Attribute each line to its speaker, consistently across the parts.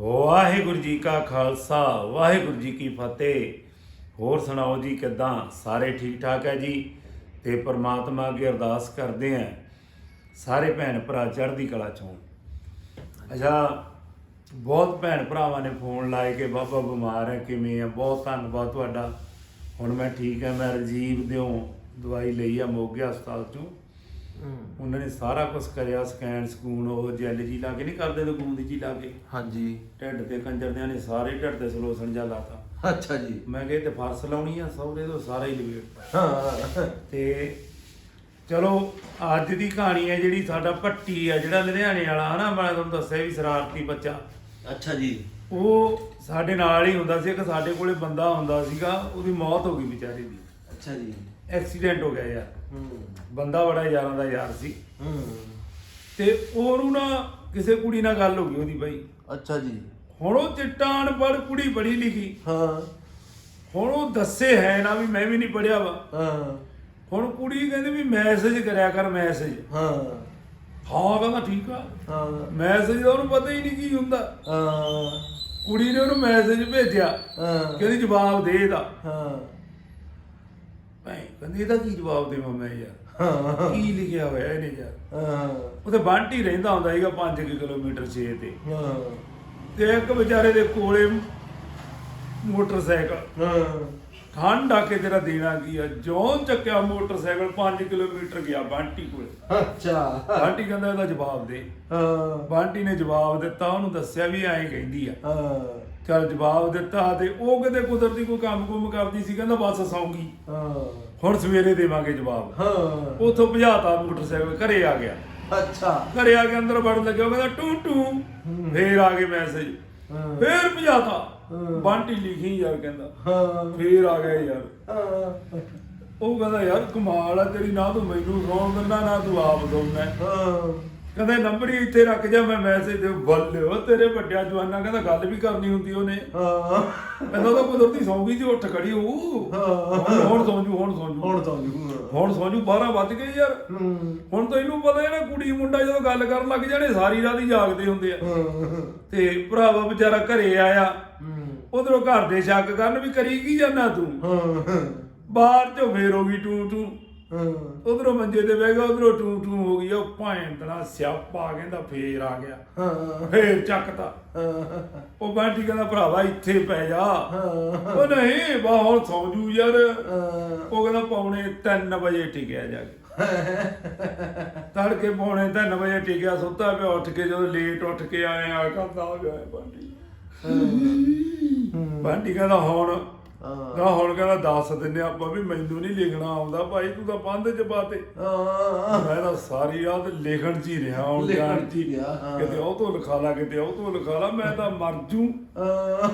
Speaker 1: ਵਾਹਿਗੁਰੂ ਜੀ ਕਾ ਖਾਲਸਾ, ਵਾਹਿਗੁਰੂ ਜੀ ਕੀ ਫਤਿਹ। ਹੋਰ ਸੁਣਾਓ ਜੀ ਕਿਦਾਂ? ਸਾਰੇ ਠੀਕ ਠਾਕ ਹੈ ਜੀ? ਤੇ ਪ੍ਰਮਾਤਮਾ ਅੱਗੇ ਅਰਦਾਸ ਕਰਦੇ ਆਂ ਸਾਰੇ ਭੈਣ ਭਰਾ ਚੜ੍ਹਦੀ ਕਲਾ ਚ ਹੋਣ। ਅੱਛਾ, ਬਹੁਤ ਭੈਣ ਭਰਾਵਾਂ ਨੇ ਫੋਨ ਲਾਏ ਕਿ ਬਾਬਾ ਬਿਮਾਰ ਹੈ, ਕਿਵੇਂ ਹੈ? ਬਹੁਤ ਧੰਨਵਾਦ ਤੁਹਾਡਾ। ਹੁਣ ਮੈਂ ਠੀਕ ਹਾਂ, ਮੈਂ ਰਜੀਵ ਦਿਓ ਦਵਾਈ ਲਈ ਆ ਮੋਗੇ ਹਸਪਤਾਲ ਚੋਂ। ਉਹਨਾਂ ਨੇ ਸਾਰਾ ਕੁਝ ਕਰਿਆ ਸਕੈਨ ਸਕੂਨ ਉਹ ਜੈਲ ਜੀ ਲਾ ਕੇ ਨਹੀਂ ਕਰਦੇ ਤੇ ਗੂੰਦ ਜੀ ਲਾ ਕੇ।
Speaker 2: ਹਾਂਜੀ।
Speaker 1: ਢਿੱਡ ਤੇ ਕੰਜਰਦਿਆਂ ਨੇ ਸਾਰੇ ਢਿੱਡ ਤੇ ਸਲੋਸਣ ਜਾ ਲਾਤਾ।
Speaker 2: ਅੱਛਾ ਜੀ।
Speaker 1: ਮੈਂ ਕਿਹਾ ਤੇ ਫਰਸ ਲਾਉਣੀ ਆ ਸੌਦੇ ਤੋਂ ਸਾਰਾ ਹੀ ਲਵੇਟ
Speaker 2: ਹਾਂ।
Speaker 1: ਤੇ ਚਲੋ ਅੱਜ ਦੀ ਕਹਾਣੀ ਹੈ ਜਿਹੜੀ ਸਾਡਾ ਭੱਟੀ ਆ ਜਿਹੜਾ ਲੁਧਿਆਣੇ ਵਾਲਾ ਹਨਾ? ਮੈਂ ਤੁਹਾਨੂੰ ਦੱਸਿਆ ਵੀ ਸ਼ਰਾਰਤੀ ਬੱਚਾ।
Speaker 2: ਅੱਛਾ ਜੀ।
Speaker 1: ਉਹ ਸਾਡੇ ਨਾਲ ਹੀ ਹੁੰਦਾ ਸੀ ਇੱਕ ਸਾਡੇ ਕੋਲੇ ਬੰਦਾ ਹੁੰਦਾ ਸੀਗਾ ਉਹਦੀ ਮੌਤ ਹੋ ਗਈ ਵਿਚਾਰੇ ਦੀ।
Speaker 2: ਅੱਛਾ ਜੀ।
Speaker 1: ਐਕਸੀਡੈਂਟ ਹੋ ਗਿਆ ਯਾਰ। ਬੰਦਾ ਬੜਾ ਯਾਰਾਂ ਦਾ ਯਾਰ ਸੀ।
Speaker 2: ਹੂੰ।
Speaker 1: ਤੇ ਉਹਨੂੰ ਨਾ ਕਿਸੇ ਕੁੜੀ ਨਾਲ ਗੱਲ ਹੋ ਗਈ ਉਹਦੀ ਬਾਈ।
Speaker 2: ਅੱਛਾ ਜੀ।
Speaker 1: ਹੁਣ ਉਹ ਚਿੱਟਾ ਅਨਪੜ੍ਹ ਕੁੜੀ ਪੜ੍ਹੀ ਲਿਖੀ।
Speaker 2: ਹਾਂ।
Speaker 1: ਹੁਣ ਉਹ ਦੱਸੇ ਹੈ ਨਾ ਵੀ ਮੈਂ ਵੀ ਨਹੀਂ ਪੜਿਆ ਵਾ।
Speaker 2: ਹਾਂ।
Speaker 1: ਹੁਣ ਕੁੜੀ ਕਹਿੰਦੀ ਵੀ ਮੈਸੇਜ ਕਰਿਆ ਕਰ ਮੈਸੇਜ।
Speaker 2: ਹਾਂ।
Speaker 1: ਹਾਂ ਕਹਿੰਦਾ ਠੀਕ ਆ।
Speaker 2: ਹਾਂ।
Speaker 1: ਮੈਸੇਜ ਦਾ ਉਹਨੂੰ ਪਤਾ ਹੀ ਨਹੀਂ ਕੀ ਹੁੰਦਾ।
Speaker 2: ਹਾਂ।
Speaker 1: ਕੁੜੀ ਨੇ ਉਹਨੂੰ ਮੈਸੇਜ ਭੇਜਿਆ।
Speaker 2: ਹਾਂ।
Speaker 1: ਕਹਿੰਦੀ ਜਵਾਬ ਦੇ ਇਹਦਾ
Speaker 2: ਹਾਂ।
Speaker 1: ਕਹਿੰਦੀ ਇਹਦਾ ਕੀ ਜਵਾਬ ਦੇਵਾਂ ਮੈਂ ਯਾਰ?
Speaker 2: ਹਾਂ।
Speaker 1: ਕੀ ਲਿਖਿਆ ਹੋਇਆ ਇਹਨੇ ਯਾਰ?
Speaker 2: ਹਾਂ।
Speaker 1: ਉਹਦੇ ਬੰਟੀ ਰਹਿੰਦਾ ਹੁੰਦਾ ਸੀਗਾ 5 ਕਿਲੋਮੀਟਰ 6 ਤੇ।
Speaker 2: ਹਾਂ।
Speaker 1: ਤੇ ਇੱਕ ਵਿਚਾਰੇ ਦੇ ਕੋਲੇ ਮੋਟਰਸਾਈਕਲ।
Speaker 2: ਹਾਂ।
Speaker 1: ਠੰਡ ਆ ਕੇ ਤੇਰਾ ਦੇਣਾ ਕੀ ਆ? ਜੋਂ ਚੱਕਿਆ ਮੋਟਰਸਾਈਕਲ 5 ਕਿਲੋਮੀਟਰ ਗਿਆ ਬੰਟੀ ਕੋਲੇ।
Speaker 2: ਅੱਛਾ।
Speaker 1: ਬੰਟੀ ਕਹਿੰਦਾ ਇਹਦਾ ਜਵਾਬ ਦੇ।
Speaker 2: ਹਾਂ।
Speaker 1: ਬੰਟੀ ਨੇ ਜਵਾਬ ਦਿੱਤਾ ਉਹਨੂੰ ਦੱਸਿਆ ਵੀ ਐਂ ਕਹਿੰਦੀ ਆ।
Speaker 2: ਹਾਂ।
Speaker 1: ਚਲ ਜਵਾਬ ਦਿੱਤਾ ਤੇ ਉਹ ਕਿਤੇ ਕੁਦਰਤੀ ਕੋਈ ਕੰਮ ਕੁਮ ਕਰਦੀ ਸੀ ਕਹਿੰਦਾ ਬਸ ਸੌਂਗੀ।
Speaker 2: ਹਾਂ।
Speaker 1: ਹੁਣ ਸਵੇਰੇ ਦੇਵਾਂਗੇ ਜਵਾਬ।
Speaker 2: ਹਾਂ।
Speaker 1: ਉਥੋਂ ਭਜਾਤਾ ਮੋਟਰਸਾਈਕਲ ਘਰੇ ਆ ਗਿਆ।
Speaker 2: ਅੱਛਾ।
Speaker 1: ਘਰੇ ਆ ਕੇ ਅੰਦਰ ਵੜਨ ਲੱਗਿਆ ਉਹ ਕਹਿੰਦਾ ਟੂ ਟੂ। ਫੇਰ ਆ ਗਏ ਮੈਸੇਜ।
Speaker 2: ਹਾਂ।
Speaker 1: ਫੇਰ ਭਜਾਤਾ। ਬੰਟੀ ਲਿਖੀ ਯਾਰ ਕਹਿੰਦਾ।
Speaker 2: ਹਾਂ।
Speaker 1: ਫੇਰ ਆ ਗਿਆ ਯਾਰ।
Speaker 2: ਹਾਂ।
Speaker 1: ਉਹ ਕਹਿੰਦਾ ਯਾਰ ਕਮਾਲ ਆ ਤੇਰੀ ਨਾ ਤੂੰ ਮੈਨੂੰ ਰੋਣ ਦਿੰਦਾ ਨਾ ਤੂੰ ਆਪ ਦੋਨਾ
Speaker 2: ਹਾਂ।
Speaker 1: ਕਹਿੰਦਾ ਨੰਬਰ ਹੀ ਇੱਥੇ ਰੱਖ ਜਾ ਮੈਂ ਮੈਸੇਜ ਦੇ ਬੱਲੇ ਉਹ ਤੇਰੇ ਵੱਡਿਆ ਜਵਾਨਾ ਕਹਿੰਦਾ ਗੱਲ ਵੀ ਕਰਨੀ ਹੁੰਦੀ ਉਹਨੇ।
Speaker 2: ਹਾਂ।
Speaker 1: ਕਹਿੰਦਾ ਤਾਂ ਕੁਦਰਤੀ ਸੌਂ ਗਈ ਜੀ ਉੱਠ ਖੜੀ ਉਹ
Speaker 2: ਹਾਂ।
Speaker 1: ਹੁਣ ਸੌਂ ਜੂ ਹੁਣ ਸੌਂ ਜੂ।
Speaker 2: ਹੁਣ ਤਾਂ ਜੂ
Speaker 1: ਹੁਣ ਸੌਂ ਜੂ 12 ਵੱਜ ਗਏ ਯਾਰ। ਹੁਣ ਤੈਨੂੰ ਪਤਾ ਹੈ ਨਾ ਕੁੜੀ ਮੁੰਡਾ ਜਦੋਂ ਗੱਲ ਕਰਨ ਲੱਗ ਜਾਣੇ ਸਾਰੀ ਰਾਤ ਹੀ ਜਾਗਦੇ ਹੁੰਦੇ ਆ। ਤੇ ਭਰਾਵਾ ਵਿਚਾਰਾ ਘਰੇ ਆਇਆ। ਉਧਰੋਂ ਘਰ ਦੇ ਸ਼ੱਕ ਕਰਨ ਵੀ ਕਰੀ ਕੀ ਜਾਂਦਾ ਤੂੰ?
Speaker 2: ਹਾਂ।
Speaker 1: ਬਾਹਰ ਚੋਂ ਫੇਰ ਹੋ ਗਈ ਟੂ ਟੂ
Speaker 2: ਹਾਂ।
Speaker 1: ਉਧਰੋਂ ਮੰਜੇ ਤੇ ਬਹਿ ਗਿਆ ਉਧਰੋਂ ਟੂ ਟੂ ਹੋ ਗਈ ਉਹ ਭਾਂ ਤਨਾ ਸਿਆਪਾ ਕਹਿੰਦਾ ਫੇਰ ਆ ਗਿਆ।
Speaker 2: ਹਾਂ।
Speaker 1: ਫੇਰ ਚੱਕਤਾ।
Speaker 2: ਹਾਂ।
Speaker 1: ਉਹ ਬਾਂਟੀ ਕਹਿੰਦਾ ਭਰਾਵਾ ਇੱਥੇ ਪੈ ਜਾ।
Speaker 2: ਹਾਂ।
Speaker 1: ਉਹ ਨਹੀਂ ਬਾ ਹੁਣ ਸੌਂ ਜੂ ਯਾਰ। ਉਹ ਕਹਿੰਦਾ ਪੌਣੇ 3 ਵਜੇ ਟਿਕਿਆ ਜਾ ਕੇ। ਤੜਕੇ ਪੌਣੇ 3 ਵਜੇ ਟਿਕਿਆ ਸੁੱਤਾ ਪਿਆ ਉੱਠ ਕੇ ਜਦੋਂ ਲੇਟ ਉੱਠ ਕੇ ਆਏ ਆ ਕਰਦਾ ਹੋ ਗਿਆ ਬਾਂਟੀ। ਬਾਂਟੀ ਕਹਿੰਦਾ ਹੁਣ
Speaker 2: ਹਾਂ।
Speaker 1: ਨਾ ਹੁਣ ਕਹਿੰਦਾ ਦੱਸ ਦਿੰਨੇ ਆਪਾਂ ਵੀ ਮੈਨੂੰ ਨਹੀਂ ਲਿਖਣਾ ਆਉਂਦਾ ਭਾਈ ਤੂੰ ਤਾਂ ਬੰਦ ਚ ਪਾਤੇ
Speaker 2: ਹਾਂ।
Speaker 1: ਮੈਂ ਤਾਂ ਸਾਰੀ ਰਾਤ ਲਿਖਣ ਚ ਹੀ ਰਿਹਾ ਹੁਣ
Speaker 2: ਲਿਖਣ ਚ ਹੀ। ਰਿਹਾ, ਹਾਂ।
Speaker 1: ਕਿਤੇ ਉਹ ਤੋਂ ਲਿਖਾ ਲਾ ਕਿਤੇ ਉਹ ਤੋਂ ਲਿਖਾ ਲਾ ਮੈਂ ਤਾਂ ਮਰ ਜੂ।
Speaker 2: ਹਾਂ।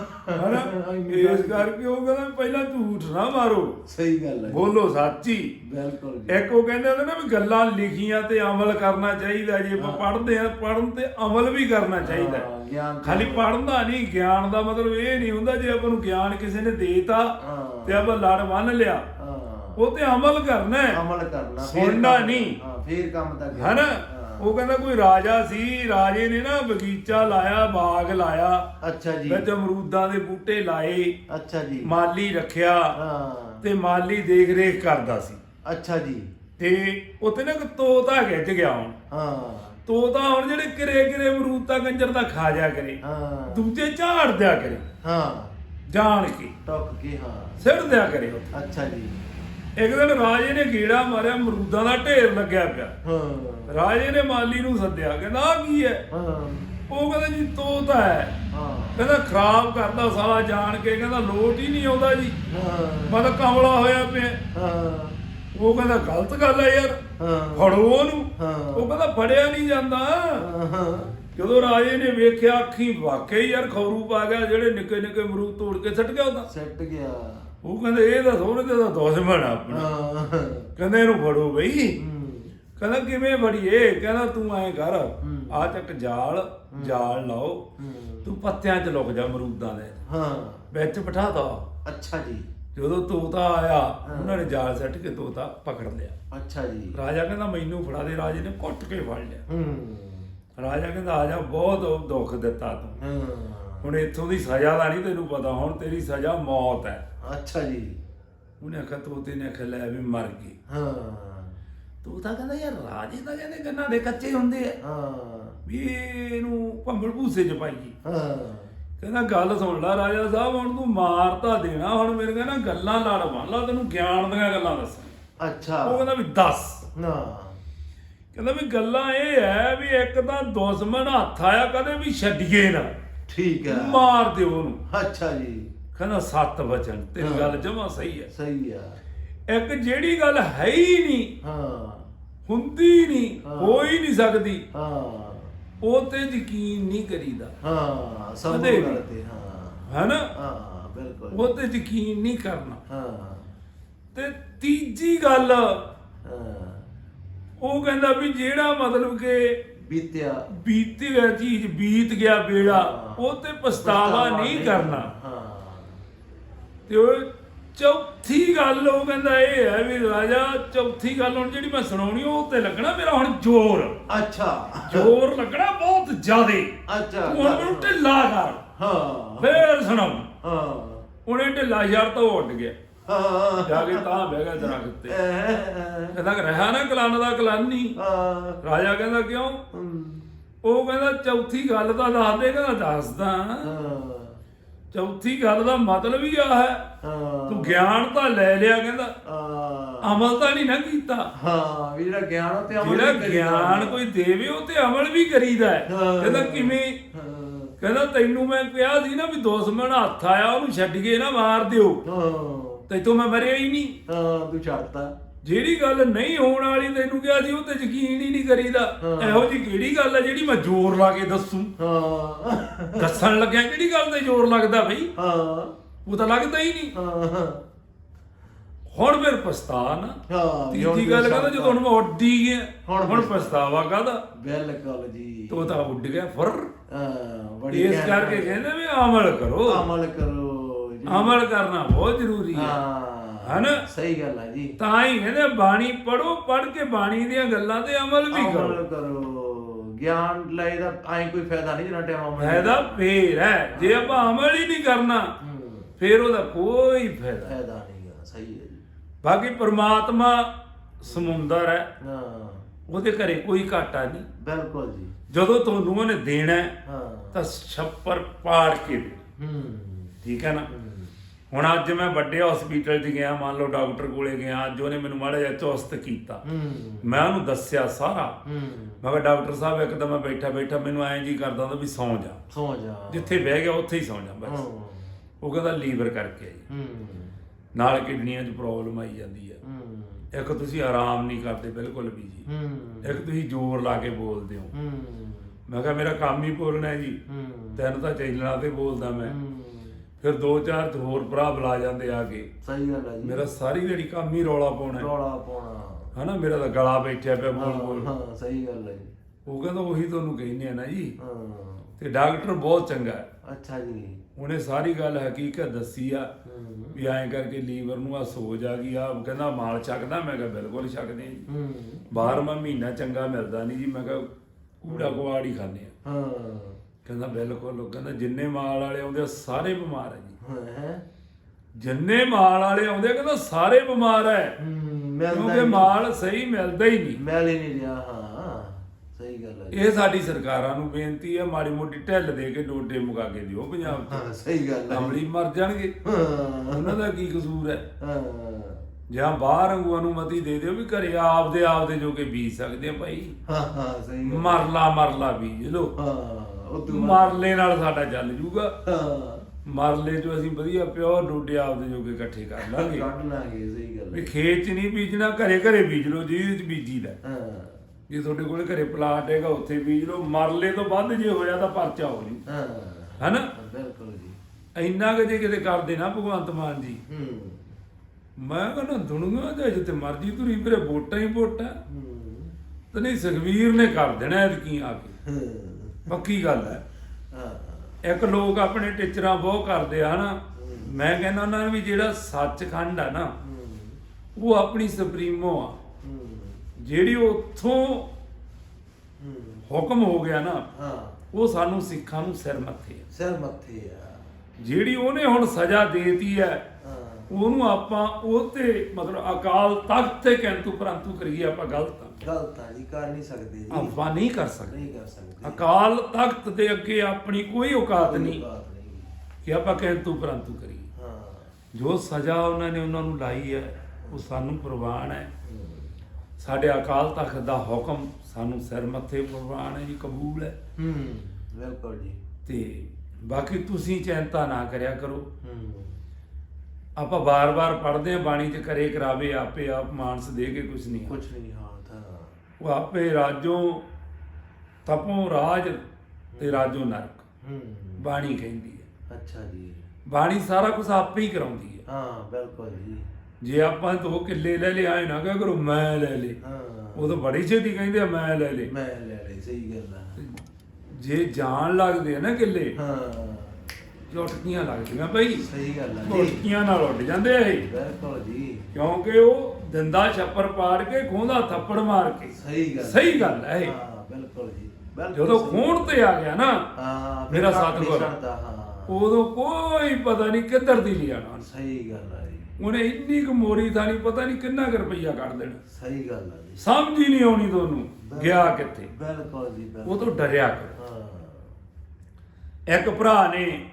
Speaker 1: ਇਸ ਕਰਕੇ ਉਹ ਕਹਿੰਦਾ ਪਹਿਲਾਂ ਝੂਠ ਨਾ ਮਾਰੋ।
Speaker 2: ਸਹੀ ਗੱਲ ਹੈ
Speaker 1: ਬੋਲੋ ਸੱਚੀ।
Speaker 2: ਬਿਲਕੁਲ
Speaker 1: ਇੱਕ ਉਹ ਕਹਿੰਦੇ ਹੁੰਦੇ ਨਾ ਵੀ ਗੱਲਾਂ ਲਿਖੀਆਂ ਤੇ ਅਮਲ ਕਰਨਾ ਚਾਹੀਦਾ ਜੇ ਆਪਾਂ ਪੜ੍ਹਦੇ ਆ ਪੜ੍ਹਨ ਤੇ ਅਮਲ ਵੀ ਕਰਨਾ ਚਾਹੀਦਾ। ਖਾਲੀ ਪੜ੍ਹਨ ਦਾ ਨਹੀਂ ਗਿਆਨ ਦਾ ਮਤਲਬ ਇਹ ਨਹੀਂ ਹੁੰਦਾ ਜੇ ਆਪਾਂ ਨੂੰ ਗਿਆਨ ਕਿਸੇ ਨੇ ਦੇਤਾ
Speaker 2: ਹਾਂ।
Speaker 1: ਤੇ ਆਪਾਂ ਲੜ ਬੰਨ ਲਿਆ।
Speaker 2: ਹਾਂ।
Speaker 1: ਉਹ ਤੇ ਅਮਲ ਕਰਨਾ ਹੈ।
Speaker 2: ਅਮਲ ਕਰਨਾ
Speaker 1: ਸੁਣਨਾ ਨਹੀਂ।
Speaker 2: ਹਾਂ ਫੇਰ ਕੰਮ ਤਾਂ
Speaker 1: ਹੈਨਾ? ਉਹ ਕਹਿੰਦਾ ਕੋਈ ਰਾਜਾ ਸੀ ਰਾਜੇ ਨੇ ਨਾ ਬਗੀਚਾ ਲਾਇਆ ਬਾਗ ਲਾਇਆ।
Speaker 2: ਅੱਛਾ ਜੀ।
Speaker 1: ਵਿੱਚ ਅਮਰੂਦਾਂ ਦੇ ਬੂਟੇ ਲਾਏ।
Speaker 2: ਅੱਛਾ ਜੀ।
Speaker 1: ਮਾਲੀ ਰੱਖਿਆ।
Speaker 2: ਹਾਂ।
Speaker 1: ਤੇ ਮਾਲੀ ਦੇਖ ਰੇਖ ਕਰਦਾ ਸੀ।
Speaker 2: ਅੱਛਾ ਜੀ।
Speaker 1: ਤੇ ਉੱਥੇ ਨਾ ਇੱਕ ਤੋਤਾ ਖਿੱਚ ਗਿਆ ਹੁਣ।
Speaker 2: ਹਾਂ।
Speaker 1: ਤੋਤਾ ਹੁਣ ਜਿਹੜੇ ਕਿਰੇ ਕਿਰੇ ਅਮਰੂਦਾ ਕੰਜਰ ਦਾ ਖਾ ਜਾ ਕਰੇ।
Speaker 2: ਹਾਂ।
Speaker 1: ਦੂਜੇ ਝਾੜ ਦਿਆ ਕਰੇ।
Speaker 2: ਹਾਂ।
Speaker 1: ਜਾਣ ਕੇ।
Speaker 2: ਟੱਕ ਕੇ ਹਾਂ।
Speaker 1: ਸਿੱਟ ਦਿਆ ਕਰੇ।
Speaker 2: ਅੱਛਾ ਜੀ।
Speaker 1: ਇੱਕ ਦਿਨ ਰਾਜੇ ਨੇ ਗੀੜਾ ਮਾਰਿਆ ਅਮਰੂਦਾਂ ਦਾ ਢੇਰ ਲੱਗਿਆ ਪਿਆ।
Speaker 2: ਹਾਂ।
Speaker 1: ਰਾਜੇ ਨੇ ਮਾਲੀ ਨੂੰ ਸੱਦਿਆ ਕਹਿੰਦਾ ਆਹ ਕੀ ਹੈ?
Speaker 2: ਹਾਂ।
Speaker 1: ਉਹ ਕਹਿੰਦਾ ਜੀ ਤੋਤਾ ਹੈ।
Speaker 2: ਹਾਂ।
Speaker 1: ਕਹਿੰਦਾ ਖਰਾਬ ਕਰਦਾ ਸਾਲਾ ਜਾਣ ਕੇ। ਕਹਿੰਦਾ ਲੋਟ ਹੀ ਨਹੀਂ ਆਉਂਦਾ ਜੀ।
Speaker 2: ਹਾਂ।
Speaker 1: ਮੈਂ ਤਾਂ ਕਮਲਾ ਹੋਇਆ ਪਿਆ।
Speaker 2: ਹਾਂ।
Speaker 1: ਉਹ ਕਹਿੰਦਾ ਗਲਤ ਗੱਲ ਹੈ ਯਾਰ।
Speaker 2: ਹਾਂ।
Speaker 1: ਫੜੋ ਉਹਨੂੰ।
Speaker 2: ਹਾਂ।
Speaker 1: ਉਹ ਕਹਿੰਦਾ ਫੜਿਆ ਨਹੀਂ ਜਾਂਦਾ।
Speaker 2: ਹਾਂ।
Speaker 1: ਜਦੋਂ ਰਾਜੇ ਨੇ ਵੇਖਿਆ ਅੱਖੀ ਵਾਕਈ ਯਾਰ ਖੌਰੂ ਪਾ ਗਿਆ ਜਿਹੜੇ ਨਿੱਕੇ ਨਿੱਕੇ ਅਮਰੂਦ ਤੋੜ ਕੇ ਸੱਟ ਗਿਆ ਉਹਦਾ।
Speaker 2: ਸੈੱਟ ਗਿਆ।
Speaker 1: ਉਹ ਕਹਿੰਦੇ ਇਹ ਤਾਂ ਸੋਹਣੇ ਤੇ ਦਾ ਦੁਸ਼ਮਣ ਆ ਆਪਣਾ। ਕਹਿੰਦੇ ਇਹਨੂੰ ਫੜੋ ਬਈ। ਕਹਿੰਦਾ ਕਿਵੇਂ ਫੜੀਏ? ਕਹਿੰਦਾ ਤੂੰ ਐਂ ਕਰ ਆ ਚੱਕ ਜਾਲ ਜਾਲ ਲਾਓ। ਤੂੰ ਪੱਤਿਆਂ 'ਚ ਲੁਕ ਜਾ ਅਮਰੂਦਾਂ ਦੇ।
Speaker 2: ਹਾਂ।
Speaker 1: ਵਿੱਚ ਬਿਠਾ ਤਾ
Speaker 2: ਅੱਛਾ ਜੀ।
Speaker 1: ਜਦੋਂ ਤੋਤਾ ਆਇਆ ਉਹਨਾਂ ਨੇ ਜਾਲ ਸੱਟ ਕੇ ਤੋਤਾ ਪਕੜ ਲਿਆ।
Speaker 2: ਅੱਛਾ ਜੀ।
Speaker 1: ਰਾਜਾ ਕਹਿੰਦਾ ਮੈਨੂੰ ਫੜਾ ਦੇ। ਰਾਜੇ ਨੇ ਕੁੱਟ ਕੇ ਫੜ ਲਿਆ।
Speaker 2: ਹੂੰ।
Speaker 1: ਰਾਜਾ ਕਹਿੰਦਾ ਆ ਜਾ ਬਹੁਤ ਦੁੱਖ ਦਿੱਤਾ ਤੂੰ।
Speaker 2: ਹਾਂ।
Speaker 1: ਹੁਣ ਇੱਥੋਂ ਦੀ ਸਜ਼ਾ ਦਾ ਨਹੀਂ ਤੈਨੂੰ ਪਤਾ ਹੁਣ ਤੇਰੀ ਸਜ਼ਾ ਮੌਤ ਹੈ।
Speaker 2: ਅੱਛਾ ਜੀ।
Speaker 1: ਉਹਨੇ ਆਖਿਆ ਤੋਤੇ ਨੇ ਆਖਿਆ ਲੈ ਵੀ ਮਰ ਗਈ।
Speaker 2: ਹਾਂ।
Speaker 1: ਤੂੰ ਤਾਂ ਕਹਿੰਦਾ ਯਾਰ ਰਾਜੇ ਤਾਂ ਕਹਿੰਦੇ ਗੰਨਾ ਦੇ ਕੱਚੇ ਹੁੰਦੇ ਆ।
Speaker 2: ਹਾਂ।
Speaker 1: ਵੀ ਇਹਨੂੰ ਭੰਬਲ ਭੂਸੇ ਚ ਪਾਈਏ
Speaker 2: ਹਾਂ।
Speaker 1: ਕਹਿੰਦਾ ਗੱਲ ਸੁਣ ਲੈ ਰਾਜਾ ਸਾਹਿਬ ਹੁਣ ਤੂੰ ਮਾਰ ਤਾਂ ਦੇਣਾ। ਹੁਣ ਮੇਰੇ ਕਹਿੰਦਾ ਗੱਲਾਂ ਲੜ ਬੰਨ ਲਾ ਤੈਨੂੰ ਗਿਆਨ ਦੀਆਂ ਗੱਲਾਂ ਦੱਸਾਂ।
Speaker 2: ਅੱਛਾ।
Speaker 1: ਉਹ ਕਹਿੰਦਾ ਵੀ ਦੱਸ।
Speaker 2: ਨਾ।
Speaker 1: ਕਹਿੰਦਾ ਵੀ ਗੱਲਾਂ ਇਹ ਹੈ ਵੀ ਇੱਕ ਤਾਂ ਦੁਸ਼ਮਣ ਹੱਥ ਆਇਆ ਕਦੇ ਵੀ ਛੱਡੀਏ ਨਾ।
Speaker 2: ਠੀਕ ਹੈ
Speaker 1: ਮਾਰ ਦਿਓ ਉਹਨੂੰ।
Speaker 2: ਅੱਛਾ ਜੀ।
Speaker 1: ਕਹਿੰਦਾ ਸੱਤ ਵਚਨ
Speaker 2: ਹਾਂ।
Speaker 1: ਗੱਲ ਜਮਾ ਸਹੀ ਹੈ
Speaker 2: ਸਹੀ ਆ।
Speaker 1: ਇੱਕ ਜਿਹੜੀ ਗੱਲ ਹੈ ਹੀ ਨਹੀਂ
Speaker 2: ਹਾਂ।
Speaker 1: ਹੁੰਦੀ ਨਹੀਂ
Speaker 2: ਹਾਂ।
Speaker 1: ਹੋ ਹੀ ਨਹੀਂ ਸਕਦੀ।
Speaker 2: ਹਾਂ।
Speaker 1: ਉਹ ਤੇ ਯਕੀਨ ਨਹੀਂ ਕਰੀਦਾ।
Speaker 2: ਹਾਂ ਸਭ
Speaker 1: ਕਦੇ ਵੀ।
Speaker 2: ਹਾਂ।
Speaker 1: ਹੈਨਾ?
Speaker 2: ਹਾਂ ਬਿਲਕੁਲ।
Speaker 1: ਉਹ ਤੇ ਯਕੀਨ ਨਹੀਂ ਕਰਨਾ।
Speaker 2: ਹਾਂ।
Speaker 1: ਤੇ ਤੀਜੀ ਗੱਲ
Speaker 2: ਹਾਂ।
Speaker 1: ਉਹ ਕਹਿੰਦਾ ਵੀ ਜਿਹੜਾ ਮਤਲਬ ਕਿ
Speaker 2: ਬੀਤਿਆ।
Speaker 1: ਬੀਤ ਗਿਆ ਚੀਜ਼ ਬੀਤ ਗਿਆ ਬੇੜਾ
Speaker 2: ਹਾਂ।
Speaker 1: ਉਹ ਤੇ ਪਛਤਾਵਾ ਨਹੀਂ ਕਰਨਾ।
Speaker 2: ਹਾਂ।
Speaker 1: ਤੇ ਉਹ ਚੌਥੀ ਗੱਲ ਉਹ ਕਹਿੰਦਾ ਇਹ ਹੈ ਵੀ ਰਾਜਾ ਚੌਥੀ ਗੱਲ ਹੁਣ ਜਿਹੜੀ ਮੈਂ ਸੁਣਾਉਣੀ ਉਹ ਤੇ ਲੱਗਣਾ ਮੇਰਾ ਹੁਣ ਜ਼ੋਰ।
Speaker 2: ਅੱਛਾ।
Speaker 1: ਜ਼ੋਰ ਲੱਗਣਾ ਬਹੁਤ ਜ਼ਿਆਦੇ।
Speaker 2: ਅੱਛਾ।
Speaker 1: ਤੂੰ ਹੁਣ ਮੈਨੂੰ ਢਿੱਲਾ ਕਰ।
Speaker 2: ਹਾਂ।
Speaker 1: ਫੇਰ ਸੁਣਾਉ।
Speaker 2: ਹਾਂ।
Speaker 1: ਉਹਨੇ ਢਿੱਲਾ ਯਾਰ ਤਾਂ ਉਹ ਉੱਡ ਗਿਆ।
Speaker 2: ਹਾਂ।
Speaker 1: ਜਾ ਕੇ ਤਾਂ ਬਹਿ ਗਿਆ ਦਰਖਤ ਤੇ ਕਹਿੰਦਾ ਰਿਹਾ ਨਾ ਕਲਨ ਦਾ ਕਲਾਨੀ
Speaker 2: ਹਾਂ।
Speaker 1: ਰਾਜਾ ਕਹਿੰਦਾ ਕਿਉਂ? ਉਹ ਕਹਿੰਦਾ ਚੌਥੀ ਗੱਲ ਤਾਂ ਦੱਸ ਦੇ ਕਹਿੰਦਾ ਦੱਸਦਾ।
Speaker 2: ਹਾਂ।
Speaker 1: ਚੌਥੀ ਗੱਲ ਦਾ ਮਤਲਬ ਹੀ ਆ ਹੈ। ਤੂੰ ਗਿਆਨ ਤਾਂ ਲੈ ਲਿਆ ਕਹਿੰਦਾ। ਅਮਲ ਤਾਂ ਨਹੀਂ ਨਾ ਕੀਤਾ।
Speaker 2: ਹਾਂ ਵੀ ਜਿਹੜਾ ਗਿਆਨ ਉਹ ਤੇ ਅਮਲ
Speaker 1: ਜਿਹੜਾ
Speaker 2: ਵੀ ਕਰੀਦਾ।
Speaker 1: ਗਿਆਨ ਕੋਈ ਦੇਵੇ ਉਹ ਤੇ ਅਮਲ ਵੀ ਕਰੀਦਾ ਹੈ। ਕਹਿੰਦਾ ਕਿਵੇਂ? ਕਹਿੰਦਾ ਤੈਨੂੰ ਮੈਂ ਕਿਹਾ ਸੀ ਨਾ ਵੀ ਦੁਸ਼ਮਣ ਹੱਥ ਆਇਆ ਉਹਨੂੰ ਛੱਡ ਕੇ ਨਾ ਮਾਰ ਦਿਓ।
Speaker 2: ਹਾਂ।
Speaker 1: ਤੈਥੋਂ ਮੈਂ ਮਰਿਆ ਹੀ ਨਹੀਂ।
Speaker 2: ਹਾਂ ਤੂੰ ਛੱਡਤਾ।
Speaker 1: ਜਿਹੜੀ ਗੱਲ ਨਹੀਂ ਹੋਣ ਵਾਲੀ ਤੈਨੂੰ ਕਿਹਾ ਸੀ ਉਹ ਤੇ ਯਕੀਨ ਹੀ ਨਹੀਂ ਕਰੀਦਾ।
Speaker 2: ਹਾਂ।
Speaker 1: ਇਹੋ ਜੀ ਕਿਹੜੀ ਗੱਲ ਹੈ ਜਿਹੜੀ ਮੈਂ ਜ਼ੋਰ ਲਾ ਕੇ ਦੱਸੂ?
Speaker 2: ਹਾਂ।
Speaker 1: ਦੱਸਣ ਲੱਗਿਆ ਕਿਹੜੀ ਗੱਲ ਤੇ ਜ਼ੋਰ ਲੱਗਦਾ ਬਈ?
Speaker 2: ਹਾਂ।
Speaker 1: ਉਹ ਤਾਂ ਲੱਗਦਾ ਹੀ ਨਹੀਂ।
Speaker 2: ਹਾਂ।
Speaker 1: ਹੁਣ ਫਿਰ ਪਛਤਾ ਨਾ
Speaker 2: ਹਾਂ ਵੀ ਹੁਣ
Speaker 1: ਤੀਜੀ
Speaker 2: ਤੂੰ
Speaker 1: ਗੱਲ ਕਹਿੰਦਾ ਜਦੋਂ ਹੁਣ ਮੈਂ ਉੱਡੀ ਗਿਆ
Speaker 2: ਹੁਣ
Speaker 1: ਹੁਣ ਪਛਤਾਵਾ ਕਾਹਦਾ?
Speaker 2: ਬਿਲਕੁਲ ਜੀ।
Speaker 1: ਤੋ ਤਾਂ ਉੱਡ ਗਿਆ ਫਰ।
Speaker 2: ਹਾਂ ਬੜੀ
Speaker 1: ਇਸ ਕਰਕੇ। ਕਹਿੰਦੇ ਵੀ ਅਮਲ ਕਰੋ।
Speaker 2: ਅਮਲ ਕਰੋ।
Speaker 1: ਅਮਲ ਕਰਨਾ ਬਹੁਤ ਜ਼ਰੂਰੀ ਹੈ।
Speaker 2: ਹਾਂ
Speaker 1: ਹਨਾ?
Speaker 2: ਸਹੀ ਗੱਲ ਹੈ ਜੀ।
Speaker 1: ਤਾਂ ਹੀ ਕਹਿੰਦੇ ਬਾਣੀ ਪੜੋ ਪੜ ਕੇ ਬਾਣੀ ਦੀਆਂ ਗੱਲਾਂ ਤੇ ਅਮਲ ਵੀ ਕਰੋ
Speaker 2: ਅਮਲ ਕਰੋ। ਗਿਆਨ ਲਈ ਦਾ ਐ ਕੋਈ ਫਾਇਦਾ ਨਹੀਂ ਜਿੰਨਾ ਟਾਈਮ ਅਮਲ
Speaker 1: ਫਾਇਦਾ ਫੇਰ ਹੈ। ਜੇ ਆਪਾਂ ਅਮਲ ਹੀ ਨਹੀਂ ਕਰਨਾ
Speaker 2: ਹੂੰ,
Speaker 1: ਫੇਰ ਉਹਦਾ ਕੋਈ ਫਾਇਦਾ ਨਹੀਂ।
Speaker 2: ਫਾਇਦਾ ਨਹੀਂ ਗਾ ਸਹੀ ਹੈ ਜੀ।
Speaker 1: ਬਾਕੀ ਪ੍ਰਮਾਤਮਾ ਸਮੁੰਦਰ ਹੈ।
Speaker 2: ਹਾਂ।
Speaker 1: ਉਹਦੇ ਘਰੇ ਕੋਈ ਘਾਟਾ ਨਹੀਂ।
Speaker 2: ਬਿਲਕੁਲ ਜੀ।
Speaker 1: ਜਦੋਂ ਤੁਹਾਨੂੰ ਉਹਨੇ ਦੇਣਾ ਹੈ,
Speaker 2: ਹਾਂ।
Speaker 1: ਤਾਂ ਛੱਪਰ ਪਾੜ ਕੇ ਦੇ।
Speaker 2: ਹੂੰ।
Speaker 1: ਠੀਕ ਹੈ ਨਾ?
Speaker 2: ਹੂੰ,
Speaker 1: ਹੁਣ ਅੱਜ ਮੈਂ ਵੱਡੇ ਹਸਪੀਟਲ 'ਚ ਗਿਆ ਮੰਨ ਲਓ ਡਾਕਟਰ ਕੋਲੇ ਗਿਆ ਅੱਜ ਉਹਨੇ ਮੈਨੂੰ ਮਾੜਾ ਜਿਹਾ ਚੁਸਤ ਕੀਤਾ। ਮੈਂ ਉਹਨੂੰ ਦੱਸਿਆ ਸਾਰਾ। ਮੈਂ ਕਿਹਾ ਡਾਕਟਰ ਸਾਹਿਬ ਇੱਕਦਮ ਮੈਂ ਬੈਠਾ ਬੈਠਾ ਮੈਨੂੰ ਐਂ ਜੀ ਕਰਦਾ ਹੁੰਦਾ ਵੀ ਸੌਂ ਜਾ।
Speaker 2: ਸੋ ਜਾ।
Speaker 1: ਜਿੱਥੇ ਬਹਿ ਗਿਆ ਉੱਥੇ ਹੀ ਸੌਂ ਜਾ ਬਸ। ਉਹ ਕਹਿੰਦਾ ਲੀਵਰ ਕਰਕੇ ਆਈ
Speaker 2: ਹੂੰ।
Speaker 1: ਨਾਲ ਕਿਡਨੀਆਂ 'ਚ ਪ੍ਰੋਬਲਮ ਆਈ ਜਾਂਦੀ ਹੈ। ਇੱਕ ਤੁਸੀਂ ਆਰਾਮ ਨਹੀਂ ਕਰਦੇ ਬਿਲਕੁਲ ਵੀ ਜੀ। ਇੱਕ ਤੁਸੀਂ ਜ਼ੋਰ ਲਾ ਕੇ ਬੋਲਦੇ ਹੋ। ਮੈਂ ਕਿਹਾ ਮੇਰਾ ਕੰਮ ਹੀ ਬੋਲਣਾ ਹੈ ਜੀ। ਤੈਨੂੰ ਤਾਂ ਚੈਨਲਾਂ ਤੇ ਬੋਲਦਾ ਮੈਂ। ਫਿਰ ਦੋ ਚਾਰ ਹੋਰ ਭਰਾ ਬੁਲਾ ਜਾਂਦੇ ਆ ਕੇ।
Speaker 2: ਸਹੀ ਗੱਲ ਹੈ ਜੀ।
Speaker 1: ਮੇਰਾ ਸਾਰੀ ਜਿਹੜੀ ਕੰਮ ਹੀ ਰੌਲਾ ਪਾਉਣਾ। ਹੈ।
Speaker 2: ਰੌਲਾ ਪਾਉਣਾ।
Speaker 1: ਹਨਾ ਮੇਰਾ ਤਾਂ ਗਲਾ ਬੈਠਿਆ ਪਿਆ ਬੋਲ ਬੋਲ
Speaker 2: ਹਾਂ ਹਾਂ ਸਹੀ ਗੱਲ ਹੈ ਜੀ।
Speaker 1: ਉਹ ਕਹਿੰਦਾ ਉਹੀ ਤੁਹਾਨੂੰ ਕਹਿੰਦੇ ਆ ਨਾ ਜੀ।
Speaker 2: ਹਾਂ।
Speaker 1: ਤੇ ਡਾਕਟਰ ਬਹੁਤ ਚੰਗਾ ਹੈ।
Speaker 2: ਅੱਛਾ ਜੀ।
Speaker 1: ਉਹਨੇ ਸਾਰੀ ਗੱਲ ਹਕੀਕਤ ਦੱਸੀ ਆ
Speaker 2: ਹੂੰ
Speaker 1: ਵੀ ਐਂ ਕਰਕੇ ਲੀਵਰ ਨੂੰ ਆ ਸੋਜ ਆ ਗਈ ਆ। ਕਹਿੰਦਾ ਮਾਲ ਚੱਕਦਾ ਮੈਂ ਕਿਹਾ ਬਿਲਕੁਲ ਚੱਕਦੇ ਆ ਜੀ।
Speaker 2: ਹੂੰ।
Speaker 1: ਬਾਹਰਵਾਂ ਮਹੀਨਾ ਚੰਗਾ ਮਿਲਦਾ ਨਹੀਂ ਜੀ ਮੈਂ ਕਿਹਾ ਕੂੜਾ ਕੁਆੜ ਹੀ ਖਾਂਦੇ ਆ।
Speaker 2: ਹਾਂ।
Speaker 1: ਕਹਿੰਦਾ ਬਿਲਕੁਲ ਕਹਿੰਦਾ ਜਿੰਨੇ ਮਾਲ ਵਾਲੇ ਆਉਂਦੇ ਆ ਸਾਰੇ ਬਿਮਾਰ ਆ ਜੀ।
Speaker 2: ਹੈ
Speaker 1: ਜਿੰਨੇ ਮਾਲ ਵਾਲੇ ਆਉਂਦੇ ਆ ਕਹਿੰਦਾ ਸਾਰੇ ਬਿਮਾਰ ਹੈ
Speaker 2: ਹੂੰ ਮਿਲਦਾ
Speaker 1: ਕਿਉਂਕਿ
Speaker 2: ਹੀ
Speaker 1: ਮਾਲ ਸਹੀ ਮਿਲਦਾ ਹੀ ਨਹੀਂ।
Speaker 2: ਮਿਲ ਹੀ ਨਹੀਂ ਰਿਹਾ ਹਾਂ ਸਹੀ ਗੱਲ ਹੈ ਜੀ।
Speaker 1: ਇਹ ਸਾਡੀ ਸਰਕਾਰਾਂ ਨੂੰ ਬੇਨਤੀ ਹੈ ਮਾੜੀ ਮੋਟੀ ਢਿੱਲ ਦੇ ਕੇ ਡੋਡੇ ਮੁਕਾ ਕੇ ਦਿਓ ਪੰਜਾਬ 'ਚ।
Speaker 2: ਹਾਂ ਸਹੀ ਗੱਲ ਹੈ
Speaker 1: ਅਮਲੀ ਮਰ ਜਾਣਗੇ।
Speaker 2: ਹਾਂ।
Speaker 1: ਉਹਨਾਂ ਦਾ ਕੀ ਕਸੂਰ ਹੈ
Speaker 2: ਹਾਂ।
Speaker 1: ਜਾਂ ਬਾਹਰ ਵਾਂਗੂ ਅਨੁਮਤੀ ਦੇ ਦਿਓ ਵੀ ਘਰੇ ਆਪਦੇ ਆਪਦੇ ਜੋ ਕੇ ਬੀਜ ਸਕਦੇ ਆ ਭਾਈ।
Speaker 2: ਹਾਂ ਹਾਂ ਸਹੀ ਗੱਲ
Speaker 1: ਮਰਲਾ ਮਰਲਾ ਬੀਜ ਲੋ
Speaker 2: ਹਾਂ। ਉਹ ਤੋਂ
Speaker 1: ਮਰਲੇ ਨਾਲ ਸਾਡਾ ਚੱਲ ਜੂਗਾ।
Speaker 2: ਹਾਂ।
Speaker 1: ਮਰਲੇ ਚੋਂ ਅਸੀਂ ਵਧੀਆ ਪਿਓਰ ਡੋਡੇ ਆਪਦੇ ਜੋ ਕੇ ਇਕੱਠੇ ਕਰ ਲਾਂਗੇ।
Speaker 2: ਕੱਢ ਲਾਂਗੇ ਸਹੀ ਗੱਲ
Speaker 1: ਵੀ
Speaker 2: ਹੈ।
Speaker 1: ਖੇਤ 'ਚ ਨਹੀਂ ਬੀਜਣਾ ਘਰੇ ਘਰੇ ਬੀਜ ਲਓ ਜਿਹਦੇ 'ਚ ਬੀਜੀਦਾ
Speaker 2: ਹਾਂ।
Speaker 1: ਜੇ ਤੁਹਾਡੇ ਕੋਲ ਘਰੇ ਪਲਾਟ ਹੈਗਾ ਉੱਥੇ ਬੀਜ ਲਓ। ਮਰਲੇ ਤੋਂ ਵੱਧ ਜੇ ਹੋਇਆ ਤਾਂ ਪਰਚਾ ਹੋ ਜੂ।
Speaker 2: ਹਾਂ।
Speaker 1: ਹੈਨਾ?
Speaker 2: ਬਿਲਕੁਲ ਜੀ।
Speaker 1: ਇੰਨਾ ਕਿ ਜੇ ਕਿਤੇ ਕਰਦੇ ਨਾ ਭਗਵੰਤ ਮਾਨ ਜੀ।
Speaker 2: ਹੂੰ।
Speaker 1: ਮੈਂ ਕਹਿੰਦਾ ਦੁਨੀਆ ਦੇ ਜਿੱਤੇ ਮਰਜ਼ੀ ਤੁਰੀ ਫਿਰੇ ਵੋਟਾਂ ਹੀ ਵੋਟਾਂ।
Speaker 2: ਹੂੰ।
Speaker 1: ਤੇ ਨਹੀਂ ਸੁਖਵੀਰ ਨੇ ਕਰ ਦੇਣਾ ਐਤਕੀ ਆ ਕੇ।
Speaker 2: ਹਾਂ।
Speaker 1: ਪੱਕੀ ਗੱਲ ਹੈ। ਇੱਕ ਲੋਕ ਆਪਣੇ ਟੀਚਰਾਂ ਬਹੁਤ ਕਰਦੇ ਆ ਹਨਾ? ਮੈਂ ਕਹਿੰਦਾ ਉਹਨਾਂ ਨੂੰ ਵੀ ਜਿਹੜਾ ਸੱਚਖੰਡ ਆ ਨਾ ਉਹ ਆਪਣੀ ਸੁਪਰੀਮੋ ਆ। ਜਿਹੜੀ ਉੱਥੋਂ ਹੁਕਮ ਹੋ ਗਿਆ ਨਾ ਉਹ ਸਾਨੂੰ ਸਿੱਖਾਂ ਨੂੰ ਸਿਰ ਮੱਥੇ ਆ।
Speaker 2: ਸਿਰ ਮੱਥੇ ਆ।
Speaker 1: ਜਿਹੜੀ ਉਹਨੇ ਹੁਣ ਸਜ਼ਾ ਦੇਤੀ ਹੈ ਉਹਨੂੰ ਆਪਾਂ ਉਹ ਤੇ ਮਤਲਬ ਅਕਾਲ ਤਖਤ ਤੇ ਕਿੰਤੂ ਪਰੰਤੂ ਕਰੀਏ ਆਪਾਂ ਗਲਤ
Speaker 2: ਗਲਤ ਆ ਜੀ ਕਰ ਨਹੀਂ ਸਕਦੇ ਜੀ।
Speaker 1: ਆਪਾਂ ਨਹੀਂ ਕਰ ਸਕਦੇ।
Speaker 2: ਨਹੀਂ ਕਰ ਸਕਦੇ।
Speaker 1: ਅਕਾਲ ਤਖਤ ਦੇ ਅੱਗੇ ਆਪਣੀ ਕੋਈ ਔਕਾਤ ਨਹੀਂ
Speaker 2: ਬਾਤ ਨਹੀਂ।
Speaker 1: ਕਿ ਆਪਾਂ ਕਿੰਤੂ ਪਰੰਤੂ ਕਰੀਏ।
Speaker 2: ਹਾਂ।
Speaker 1: ਜੋ ਸਜ਼ਾ ਉਹਨਾਂ ਨੇ ਉਹਨਾਂ ਨੂੰ ਲਾਈ ਹੈ ਉਹ ਸਾਨੂੰ ਪ੍ਰਵਾਨ ਹੈ। ਸਾਡੇ ਅਕਾਲ ਤਖਤ ਦਾ ਹੁਕਮ ਸਾਨੂੰ ਸਿਰ ਮੱਥੇ ਪ੍ਰਵਾਨ ਹੈ ਜੀ ਕਬੂਲ ਹੈ।
Speaker 2: ਹੂੰ ਬਿਲਕੁਲ ਜੀ।
Speaker 1: ਤੇ ਬਾਕੀ ਤੁਸੀਂ ਚਿੰਤਾ ਨਾ ਕਰਿਆ ਕਰੋ।
Speaker 2: ਹੂੰ।
Speaker 1: ਆਪਾਂ ਬਾਰ-ਬਾਰ ਪੜ੍ਹਦੇ ਆ ਬਾਣੀ ਚ ਕਰੇ ਕਰਾਵੇ ਆਪੇ ਆਪ ਮਾਨਸ ਦੇ ਕੇ ਕੁਝ ਨਹੀਂ
Speaker 2: ਕੁਛ ਨਹੀਂ ਹਾਂ। ਤਾਂ
Speaker 1: ਉਹ ਆਪੇ ਰਾਜੋ ਤਪੋ ਰਾਜ ਤੇ ਰਾਜੋ ਨਰਕ।
Speaker 2: ਹੂੰ।
Speaker 1: ਬਾਣੀ ਕਹਿੰਦੀ ਹੈ।
Speaker 2: ਅੱਛਾ ਜੀ।
Speaker 1: ਬਾਣੀ ਸਾਰਾ ਕੁਝ ਆਪੇ ਹੀ ਕਰਾਉਂਦੀ ਹੈ।
Speaker 2: ਹਾਂ ਬਿਲਕੁਲ ਜੀ।
Speaker 1: ਜੇ ਆਪਾਂ ਦੋ ਕਿੱਲੇ ਲੈ ਲਿਆਏ ਨਾ ਕਿ ਕਰੋ ਮੈਂ ਲੈ ਲੇ
Speaker 2: ਹਾਂ।
Speaker 1: ਉਹ ਤਾਂ ਬੜੀ ਛੇਤੀ ਕਹਿੰਦੇ ਆ ਮੈਂ ਲੈ ਲੇ
Speaker 2: ਮੈਂ ਲੈ ਲਈ ਸਹੀ ਗੱਲ ਆ।
Speaker 1: ਜੇ ਜਾਣ ਲੱਗਦੇ ਆ ਨਾ ਕਿੱਲੇ
Speaker 2: ਹਾਂ।
Speaker 1: ਝੁਟਕੀਆਂ ਲੱਗਦੀਆਂ ਭਾਈ
Speaker 2: ਸਹੀ ਗੱਲ ਆ।
Speaker 1: ਝੁਟਕੀਆਂ ਨਾਲ ਉੱਡ ਜਾਂਦੇ ਆ ਇਹ।
Speaker 2: ਬਿਲਕੁਲ ਜੀ।
Speaker 1: ਕਿਉਂਕਿ ਉਹ ਦੰਦਾ ਛੱਪਰ ਪਾੜ ਕੇ ਖੋਂਦਾ ਥੱਪੜ ਮਾਰ ਕੇ।
Speaker 2: ਸਹੀ ਗੱਲ
Speaker 1: ਸਹੀ ਗੱਲ ਹੈ ਇਹ।
Speaker 2: ਹਾਂ ਬਿਲਕੁਲ ਜੀ। ਬਿਲਕੁਲ
Speaker 1: ਜਦੋਂ
Speaker 2: ਸਹੀ।
Speaker 1: ਖੋਣ ਤੇ ਆ ਗਿਆ ਨਾ
Speaker 2: ਹਾਂ
Speaker 1: ਮੇਰਾ ਸਤਿਗੁਰ।
Speaker 2: ਛੱਡਦਾ, ਹਾਂ।
Speaker 1: ਉਦੋਂ ਕੋਈ ਪਤਾ ਨਹੀਂ ਕਿੱਧਰ ਦੀ ਲਿਆਣਾ।
Speaker 2: ਸਹੀ ਗੱਲ ਜੀ।
Speaker 1: ਉਹਨੇ ਇੰਨੀ ਕੁ ਮੋਰੀ ਤਾਂ ਨਹੀਂ ਪਤਾ ਨਹੀਂ ਕਿੰਨਾ ਕੁ ਰੁਪਈਆ ਕੱਢ ਦੇਣਾ।
Speaker 2: ਸਹੀ ਗੱਲ ਆ ਜੀ।
Speaker 1: ਸਮਝ ਹੀ ਨਹੀਂ ਆਉਣੀ ਤੁਹਾਨੂੰ ਗਿਆ ਕਿੱਥੇ।
Speaker 2: ਬਿਲਕੁਲ ਜੀ ਬਿਲਕੁਲ।
Speaker 1: ਉਹ ਤੋਂ ਡਰਿਆ ਕਰ
Speaker 2: ਹਾਂ।
Speaker 1: ਇੱਕ ਭਰਾ ਨੇ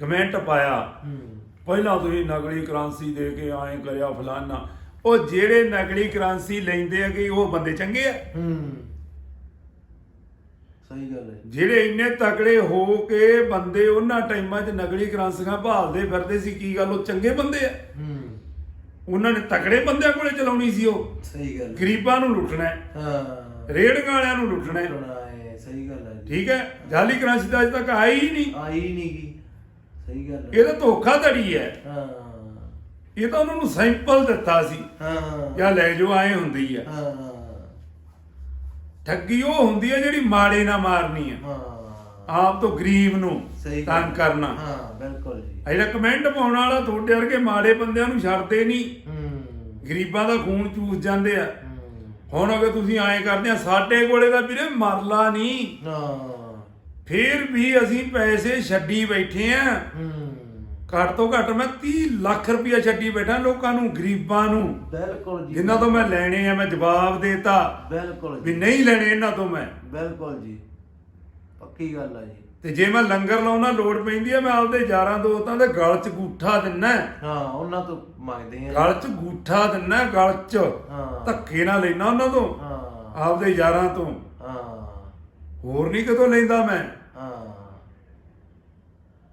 Speaker 1: ਕਮੈਂਟ ਪਾਇਆ
Speaker 2: ਹੂੰ।
Speaker 1: ਪਹਿਲਾਂ ਤੁਸੀਂ ਨਕਲੀ ਕਰੰਸੀ ਦੇ ਕੇ ਆਏ ਕਰਿਆ ਫਲਾਨਾ ਉਹ ਜਿਹੜੇ ਨਕਲੀ ਕਰੰਸੀ ਲੈਂਦੇ ਆ ਕਿ ਉਹ ਬੰਦੇ ਚੰਗੇ ਆ?
Speaker 2: ਹੂੰ। ਸਹੀ ਗੱਲ ਹੈ।
Speaker 1: ਜਿਹੜੇ ਇੰਨੇ ਤਕੜੇ ਹੋ ਕੇ ਬੰਦੇ ਉਹਨਾਂ ਟਾਈਮਾਂ 'ਚ ਨਕਲੀ ਕਰੰਸੀਆਂ ਭਾਲਦੇ ਫਿਰਦੇ ਸੀ ਕੀ ਗੱਲ ਉਹ ਚੰਗੇ ਬੰਦੇ ਆ?
Speaker 2: ਹੂੰ।
Speaker 1: ਉਹਨਾਂ ਨੇ ਤਕੜੇ ਬੰਦਿਆਂ ਕੋਲੇ ਚਲਾਉਣੀ ਸੀ ਉਹ।
Speaker 2: ਸਹੀ ਗੱਲ ਹੈ।
Speaker 1: ਗਰੀਬਾਂ ਨੂੰ ਲੁੱਟਣਾ ਹੈ,
Speaker 2: ਹਾਂ।
Speaker 1: ਰੇੜੀਆਂ ਵਾਲਿਆਂ ਨੂੰ ਲੁੱਟਣਾ ਹੈ।
Speaker 2: ਸਹੀ ਗੱਲ ਹੈ ਜੀ।
Speaker 1: ਠੀਕ ਹੈ? ਜਾਲੀ ਕਰੰਸੀ ਤਾਂ ਅਜੇ ਤੱਕ ਆਈ ਹੀ ਨਹੀਂ।
Speaker 2: ਆਈ ਨਹੀਂ ਗੀ। ਸਹੀ ਗੱਲ ਹੈ।
Speaker 1: ਇਹ ਤਾਂ ਧੋਖਾਧੜੀ ਹੈ।
Speaker 2: ਹਾਂ।
Speaker 1: ਇਹ ਤਾਂ ਉਹਨਾਂ ਨੂੰ ਸੈਂਪਲ ਦਿੱਤਾ ਸੀ।
Speaker 2: ਹਾਂ।
Speaker 1: ਜਾਂ ਲੈ ਜਾਓ ਐ ਹੁੰਦੀ ਆ।
Speaker 2: ਹਾਂ।
Speaker 1: ਠੱਗੀ ਉਹ ਹੁੰਦੀ ਹੈ ਜਿਹੜੀ ਮਾੜੇ ਨਾ ਮਾਰਨੀ ਆ।
Speaker 2: ਹਾਂ।
Speaker 1: ਆਪ ਤੋਂ ਗਰੀਬ ਨੂੰ
Speaker 2: ਸਹੀ।
Speaker 1: ਤੰਗ ਕਰਨਾ।
Speaker 2: ਹਾਂ ਬਿਲਕੁਲ ਜੀ।
Speaker 1: ਆ ਕਮੈਂਟ ਪਾਉਣ ਵਾਲਾ ਤੁਹਾਡੇ ਵਰਗੇ ਮਾੜੇ ਬੰਦਿਆਂ ਨੂੰ ਛੱਡਦੇ ਨਹੀਂ।
Speaker 2: ਹੂੰ।
Speaker 1: ਗਰੀਬਾਂ ਦਾ ਖੂਨ ਚੂਸ ਜਾਂਦੇ ਆ। ਹੁਣ ਅਗਰ ਤੁਸੀਂ ਐਂ ਕਰਦੇ ਆ ਸਾਡੇ ਕੋਲੇ ਤਾਂ ਵੀਰੇ ਮਰਲਾ ਨਹੀਂ।
Speaker 2: ਹਾਂ।
Speaker 1: ਫੇਰ ਵੀ ਅਸੀਂ ਪੈਸੇ ਛੱਡੀ ਬੈਠੇ ਆ।
Speaker 2: ਹੂੰ।
Speaker 1: ਘੱਟ ਤੋਂ ਘੱਟ ਮੈਂ 30 ਲੱਖ ਰੁਪਇਆ ਛੱਡੀ ਬੈਠਾ ਲੋਕਾਂ ਨੂੰ ਗਰੀਬਾਂ ਨੂੰ।
Speaker 2: ਬਿਲਕੁਲ ਜੀ।
Speaker 1: ਜਿਨ੍ਹਾਂ ਤੋਂ ਮੈਂ ਲੈਣੇ ਆ ਮੈਂ ਜਵਾਬ ਦੇਤਾ।
Speaker 2: ਬਿਲਕੁਲ
Speaker 1: ਵੀ
Speaker 2: ਜੀ
Speaker 1: ਨਹੀਂ ਲੈਣੇ ਇਹਨਾਂ ਤੋਂ ਮੈਂ।
Speaker 2: ਬਿਲਕੁਲ ਜੀ। ਪੱਕੀ ਗੱਲ ਆ ਜੀ।
Speaker 1: ਤੇ ਜੇ ਮੈਂ ਲੰਗਰ ਲਾਉਣਾ ਲੋੜ ਪੈਂਦੀ ਆ ਮੈਂ ਆਪਦੇ ਯਾਰਾਂ ਦੋਸਤਾਂ ਦੇ ਗਲ 'ਚ ਗੂਠਾ ਦਿੰਨਾ।
Speaker 2: ਹਾਂ ਉਹਨਾਂ ਤੋਂ ਮੰਗਦੇ ਆ
Speaker 1: ਗਲ 'ਚ ਗੂਠਾ ਦਿੰਨਾ ਗਲ 'ਚ।
Speaker 2: ਹਾਂ।
Speaker 1: ਧੱਕੇ ਨਾਲ ਲੈਣਾ ਉਹਨਾਂ ਤੋਂ।
Speaker 2: ਹਾਂ।
Speaker 1: ਆਪਦੇ ਯਾਰਾਂ ਤੋਂ।
Speaker 2: ਹਾਂ।
Speaker 1: ਹੋਰ ਨਹੀਂ ਕਦੋਂ ਲੈਂਦਾ ਮੈਂ।
Speaker 2: ਹਾਂ।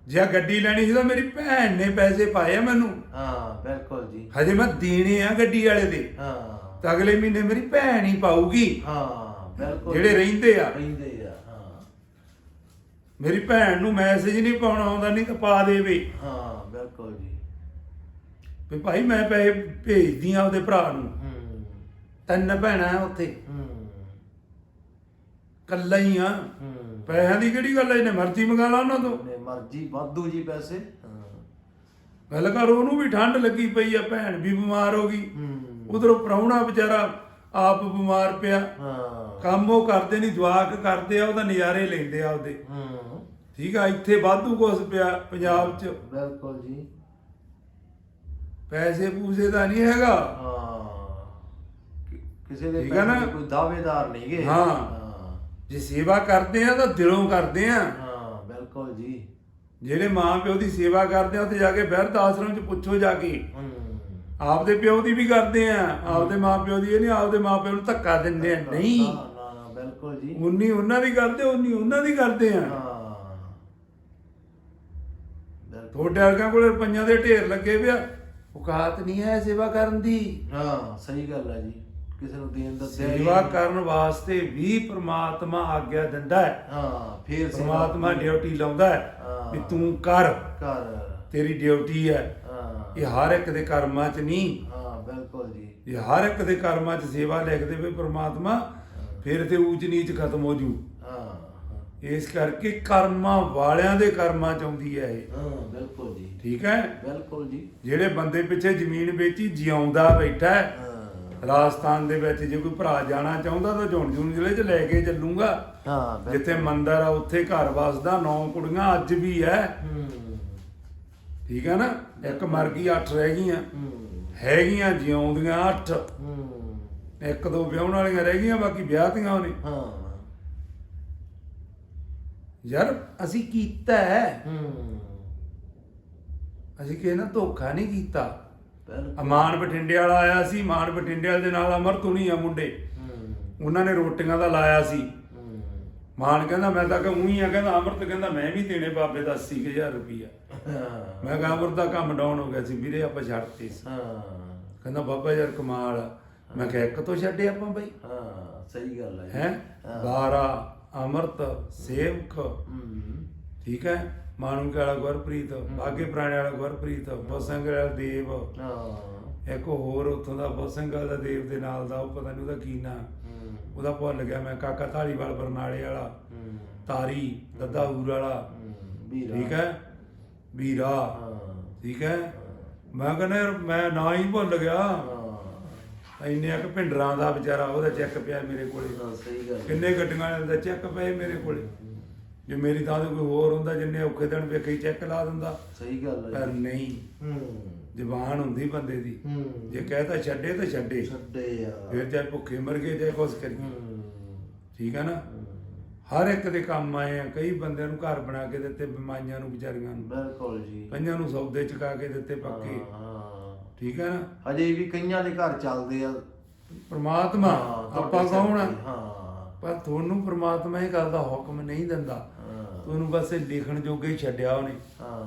Speaker 1: ਜੇ ਗੱਡੀ ਲੈਣੀ ਸੀ ਤਾਂ ਮੇਰੀ ਭੈਣ ਨੇ ਪੈਸੇ ਪਾਏ ਆ ਮੈਨੂੰ।
Speaker 2: ਹਾਂ ਬਿਲਕੁਲ ਜੀ।
Speaker 1: ਹਜੇ ਮੈਂ ਦੇਣੇ ਆ ਗੱਡੀ ਵਾਲੇ ਦੇ।
Speaker 2: ਹਾਂ।
Speaker 1: ਤਾਂ ਅਗਲੇ ਮਹੀਨੇ ਮੇਰੀ ਭੈਣ ਹੀ ਪਾਊਗੀ।
Speaker 2: ਹਾਂ ਬਿਲਕੁਲ
Speaker 1: ਜਿਹੜੇ ਰਹਿੰਦੇ ਆ।
Speaker 2: ਰਹਿੰਦੇ ਆ ਹਾਂ।
Speaker 1: ਮੇਰੀ ਭੈਣ ਨੂੰ ਮੈਸੇਜ ਨਹੀਂ ਪਾਉਣਾ ਆਉਂਦਾ ਨਹੀਂ ਤਾਂ ਪਾ ਦੇਵੇ।
Speaker 2: ਹਾਂ ਬਿਲਕੁਲ ਜੀ।
Speaker 1: ਵੀ ਭਾਈ ਮੈਂ ਪੈਸੇ ਭੇਜਦੀ ਆ ਉਹਦੇ ਭਰਾ ਨੂੰ।
Speaker 2: ਹੂੰ।
Speaker 1: ਤਿੰਨ ਭੈਣਾਂ ਆ ਉੱਥੇ।
Speaker 2: ਹੂੰ।
Speaker 1: ਕੱਲਾ ਹੀ ਆ।
Speaker 2: ਹੂੰ।
Speaker 1: ਪੈਸਿਆਂ ਦੀ ਕਿਹੜੀ ਗੱਲ ਐ ਇਹਨੇ ਮਰਜ਼ੀ ਮੰਗਾ ਲਾ ਉਹਨਾਂ ਤੋਂ।
Speaker 2: ਮਰਜ਼ੀ ਵਾਧੂ ਜੀ ਪੈਸੇ। ਹਾਂ।
Speaker 1: ਗੱਲ ਕਰ ਉਹਨੂੰ ਵੀ ਠੰਡ ਲੱਗੀ ਪਈ ਆ ਭੈਣ ਵੀ ਬਿਮਾਰ ਹੋ ਗਈ।
Speaker 2: ਹੂੰ।
Speaker 1: ਉਧਰੋਂ ਪ੍ਰਾਹੁਣਾ ਵਿਚਾਰਾ ਆਪ ਬਿਮਾਰ ਪਿਆ।
Speaker 2: ਹਾਂ।
Speaker 1: ਕੰਮ ਉਹ ਕਰਦੇ ਨਹੀਂ ਜਵਾਕ ਕਰਦੇ ਆ ਉਹਦਾ ਨਜ਼ਾਰੇ ਲੈਂਦੇ ਆ ਉਹਦੇ।
Speaker 2: ਹੂੰ।
Speaker 1: ਠੀਕ ਆ ਇੱਥੇ ਵਾਧੂ ਕੁਛ ਪਿਆ ਪੰਜਾਬ 'ਚ।
Speaker 2: ਬਿਲਕੁਲ ਜੀ।
Speaker 1: ਪੈਸੇ ਪੂਸੇ ਦਾ ਨਹੀਂ ਹੈਗਾ।
Speaker 2: ਹਾਂ। ਕਿ- ਕਿਸੇ ਦੇ
Speaker 1: ਠੀਕ ਆ ਨਾ?
Speaker 2: ਪੈਸੇ ਕੋਈ ਦਾਅਵੇਦਾਰ ਨਹੀਂਗੇ
Speaker 1: ਹਾਂ।
Speaker 2: ਹਾਂ।
Speaker 1: ਜੇ ਸੇਵਾ ਕਰਦੇ ਆ ਤਾਂ ਦਿਲੋਂ ਕਰਦੇ ਆ।
Speaker 2: ਹਾਂ ਬਿਲਕੁਲ ਜੀ।
Speaker 1: ਜਿਹੜੇ ਮਾਂ ਪਿਓ ਦੀ ਸੇਵਾ ਕਰਦੇ ਆ ਉੱਥੇ ਜਾ ਕੇ ਬਿਰਧ ਆਸ਼ਰਮ 'ਚ ਪੁੱਛੋ ਜਾ ਕੇ। ਆਪਦੇ ਪਿਓ ਦੀ ਵੀ ਕਰਦੇ ਆ ਆਪਦੇ ਮਾਂ ਪਿਓ ਦੀ ਇਹ ਨਹੀਂ ਆਪਦੇ ਮਾਂ ਪਿਓ ਨੂੰ ਧੱਕਾ ਦਿੰਦੇ ਆ ਨਹੀਂ।
Speaker 2: ਨਾ ਨਾ ਨਾ ਬਿਲਕੁਲ ਜੀ।
Speaker 1: ਉਨੀ ਉਹਨਾਂ ਦੀ ਕਰਦੇ ਉਨੀ ਉਹਨਾਂ ਦੀ ਕਰਦੇ ਆ। ਤੁਹਾਡੇ ਵਰਗਿਆਂ ਕੋਲੇ ਰੁਪਈਆਂ ਦੇ ਢੇਰ ਲੱਗੇ ਪਿਆ ਔਕਾਤ ਨਹੀਂ ਹੈ ਸੇਵਾ ਕਰਨ ਦੀ।
Speaker 2: ਹਾਂ ਸਹੀ ਗੱਲ ਹੈ ਜੀ। ਕਿਸੇ ਨੂੰ ਦੇਣ ਦਾ
Speaker 1: ਸੇਵਾ। ਕਰਨ ਵਾਸਤੇ ਵੀ ਪ੍ਰਮਾਤਮਾ ਆਗਿਆ ਦਿੰਦਾ ਹੈ।
Speaker 2: ਹਾਂ ਫੇਰ
Speaker 1: ਪ੍ਰਮਾਤਮਾ ਡਿਊਟੀ ਲਾਉਂਦਾ ਹੈ। ਵੀ ਤੂੰ ਕਰ।
Speaker 2: ਕਰ।
Speaker 1: ਤੇਰੀ ਡਿਊਟੀ ਹੈ।
Speaker 2: ਹਾਂ।
Speaker 1: ਇਹ ਹਰ ਇੱਕ ਦੇ ਕਰਮਾਂ 'ਚ ਨਹੀਂ।
Speaker 2: ਹਾਂ ਬਿਲਕੁਲ ਜੀ।
Speaker 1: ਇਹ ਹਰ ਇੱਕ ਦੇ ਕਰਮਾਂ 'ਚ ਸੇਵਾ ਲਿਖ ਦੇਵੇ ਪ੍ਰਮਾਤਮਾ ਫਿਰ ਤੇ ਊਚ ਨੀਚ ਖਤਮ ਹੋ ਜੂ।
Speaker 2: ਹਾਂ
Speaker 1: ਇਸ ਕਰਕੇ ਕਰਮਾਂ ਵਾਲਿਆਂ ਦੇ ਕਰਮਾਂ 'ਚ ਆਉਂਦੀ ਹੈ ਇਹ।
Speaker 2: ਹਾਂ ਬਿਲਕੁਲ ਜੀ।
Speaker 1: ਠੀਕ ਹੈ?
Speaker 2: ਬਿਲਕੁਲ ਜੀ।
Speaker 1: ਜਿਹੜੇ ਬੰਦੇ ਪਿੱਛੇ ਜ਼ਮੀਨ ਵੇਚੀ ਜਿਉਂਦਾ ਬੈਠਾ ਹਾਂ। ਰਾਜਸਥਾਨ ਦੇ ਵਿੱਚ ਜੇ ਕੋਈ ਭਰਾ ਜਾਣਾ ਚਾਹੁੰਦਾ ਤਾਂ ਝੁੰਡ ਜੂਨ ਜ਼ਿਲ੍ਹੇ 'ਚ ਲੈ ਕੇ ਚੱਲੂਗਾ।
Speaker 2: ਹਾਂ ਬਿਲਕੁਲ।
Speaker 1: ਜਿੱਥੇ ਮੰਦਿਰ ਆ ਉੱਥੇ ਘਰ ਵਸਦਾ ਨੌ ਕੁੜੀਆਂ ਅੱਜ ਵੀ ਐ।
Speaker 2: ਹੂੰ
Speaker 1: ਠੀਕ ਹੈ ਨਾ? ਇੱਕ ਮਰ ਗਈ ਅੱਠ ਰਹਿ ਗਈਆਂ।
Speaker 2: ਹੂੰ
Speaker 1: ਹੈਗੀਆਂ ਜਿਉਂਦੀਆਂ ਅੱਠ।
Speaker 2: ਹੂੰ
Speaker 1: ਇੱਕ ਦੋ ਵਿਆਹਣ ਵਾਲੀਆਂ ਰਹਿ ਗਈਆਂ ਬਾਕੀ ਵਿਆਹਤੀਆਂ ਉਹਨੇ।
Speaker 2: ਹਾਂ।
Speaker 1: ਯਾਰ ਅਸੀਂ ਕੀਤਾ ਹੈ
Speaker 2: ਹੂੰ।
Speaker 1: ਅਸੀਂ ਕਿਸੇ ਨਾਲ ਧੋਖਾ ਨਹੀਂ ਕੀਤਾ। ਅਮਾਨ ਬਠਿੰਡੇ ਵਾਲਾ ਆਇਆ ਸੀ ਮਾਨ ਬਠਿੰਡੇ ਵਾਲੇ ਦੇ ਨਾਲ ਅਮਰ ਤੁਨੀ ਆ ਮੁੰਡੇ। ਉਹਨਾਂ ਨੇ ਰੋਟੀਆਂ ਦਾ ਲਾਇਆ ਸੀ। ਮਾਨ ਕਹਿੰਦਾ ਮੈਂ ਤਾਂ ਕਹੂੰ ਹੀ ਆ ਕਹਿੰਦਾ ਅਮਰਤ ਕਹਿੰਦਾ ਮੈਂ ਵੀ ਦੇਣੇ ਬਾਬੇ ਦਾ 80000 ਰੁਪਈਆ।
Speaker 2: ਹਾਂ।
Speaker 1: ਮੈਂ ਕਿਹਾ ਅਮਰਤ ਦਾ ਕੰਮ ਡਾਊਨ ਹੋ ਗਿਆ ਸੀ ਵੀਰੇ ਆਪਾਂ ਛੱਡਤੇ ਸੀ।
Speaker 2: ਹਾਂ।
Speaker 1: ਕਹਿੰਦਾ ਬਾਬਾ ਯਾਰ ਕਮਾਲ। ਮੈਂ ਕਿਹਾ ਇੱਕ ਤੋਂ ਛੱਡੇ ਆਪਾਂ ਬਈ।
Speaker 2: ਹਾਂ ਸਹੀ ਗੱਲ ਹੈ
Speaker 1: ਹੈ?
Speaker 2: ਹਾਂ।
Speaker 1: 12 ਅਮਰਤ ਸੇਵਕ। ਠੀਕ ਹੈ? ਮਾਨੂ ਵਾਲਾ ਗੁਰਪ੍ਰੀਤ ਬਾਗੇ ਪੁਰਾਣੇ ਵਾਲਾ ਗੁਰਪ੍ਰੀਤ ਬਸੰਗ ਵਾਲਾ ਦੇਵ।
Speaker 2: ਹਾਂ।
Speaker 1: ਇੱਕ ਹੋਰ ਉੱਥੋਂ ਦਾ ਬਸੰਗ ਵਾਲਾ ਦੇਵ ਦੇ ਨਾਲ ਦਾ ਉਹ ਪਤਾ ਨਹੀਂ ਉਹਦਾ ਕੀ ਨਾਂ।
Speaker 2: ਹੂੰ।
Speaker 1: ਉਹਦਾ ਭੁੱਲ ਗਿਆ ਮੈਂ ਕਾਕਾ ਢਾਲੀਵਾਲ ਬਰਨਾਲੇ ਵਾਲਾ ਤਾਰੀ ਦੱਦਾ ਹੂਰ ਵਾਲਾ। ਠੀਕ ਹੈ? ਵੀਰਾ। ਠੀਕ ਹੈ? ਮੈਂ ਕਹਿੰਦਾ ਯਾਰ ਮੈਂ ਨਾਂ ਹੀ ਭੁੱਲ ਗਿਆ। ਇੰਨੇ ਇੱਕ ਭਿੰਡਰਾਂ ਦਾ ਵਿਚਾਰਾ ਉਹਦਾ ਚੈੱਕ ਪਿਆ ਮੇਰੇ ਕੋਲੇ।
Speaker 2: ਸਹੀ ਗੱਲ।
Speaker 1: ਕਿੰਨੇ ਗੱਡੀਆਂ ਦਾ ਚੈੱਕ ਪਏ ਮੇਰੇ ਕੋਲੇ। ਜੇ ਮੇਰੀ ਥਾਂ ਤੇ ਕੋਈ ਹੋਰ ਹੁੰਦਾ ਜਿੰਨੇ ਔਖੇ ਦਿਨ ਵੇਖੇ ਹੀ ਚੈੱਕ ਲਾ ਦਿੰਦਾ
Speaker 2: ਸਹੀ ਗੱਲ ਹੈ
Speaker 1: ਪਰ ਨਹੀਂ।
Speaker 2: ਹੂੰ।
Speaker 1: ਜ਼ਬਾਨ ਹੁੰਦੀ ਬੰਦੇ ਦੀ।
Speaker 2: ਹੂੰ।
Speaker 1: ਜੇ ਕਹਤਾ ਛੱਡੇ ਤਾਂ ਛੱਡੇ।
Speaker 2: ਛੱਡੇ ਯਾਰ
Speaker 1: ਫਿਰ ਚਾਹੇ ਭੁੱਖੇ ਮਰ ਗਏ ਚਾਹੇ ਕੁਛ ਕਰੀਏ।
Speaker 2: ਹੂੰ।
Speaker 1: ਠੀਕ ਹੈ ਨਾ? ਹਰ ਇੱਕ ਦੇ ਕੰਮ ਆਏ ਆ। ਕਈ ਬੰਦਿਆਂ ਨੂੰ ਘਰ ਬਣਾ ਕੇ ਦਿੱਤੇ ਬਿਮਾਰੀਆਂ ਨੂੰ ਵਿਚਾਰੀਆਂ ਨੂੰ।
Speaker 2: ਬਿਲਕੁਲ ਜੀ।
Speaker 1: ਕਈਆਂ ਨੂੰ ਸੌਦੇ ਚੁਕਾ ਕੇ ਦਿੱਤੇ ਪੱਕੇ।
Speaker 2: ਹਾਂ।
Speaker 1: ਠੀਕ ਹੈ ਨਾ?
Speaker 2: ਹਜੇ ਵੀ ਕਈਆਂ ਦੇ ਘਰ ਚੱਲਦੇ ਆ।
Speaker 1: ਪ੍ਰਮਾਤਮਾ
Speaker 2: ਹਾਂ,
Speaker 1: ਆਪਾਂ
Speaker 2: ਸਿਰ
Speaker 1: ਕੌਣ ਆ?
Speaker 2: ਤੇ, ਹਾਂ।
Speaker 1: ਪਰ ਤੁਹਾਨੂੰ ਪ੍ਰਮਾਤਮਾ ਇਹ ਗੱਲ ਦਾ ਹੁਕਮ ਨਹੀਂ ਦਿੰਦਾ। ਤੁਹਾਨੂੰ ਬਸ ਇਹ ਲਿਖਣ ਜੋਗੇ ਹੀ ਛੱਡਿਆ ਉਹਨੇ।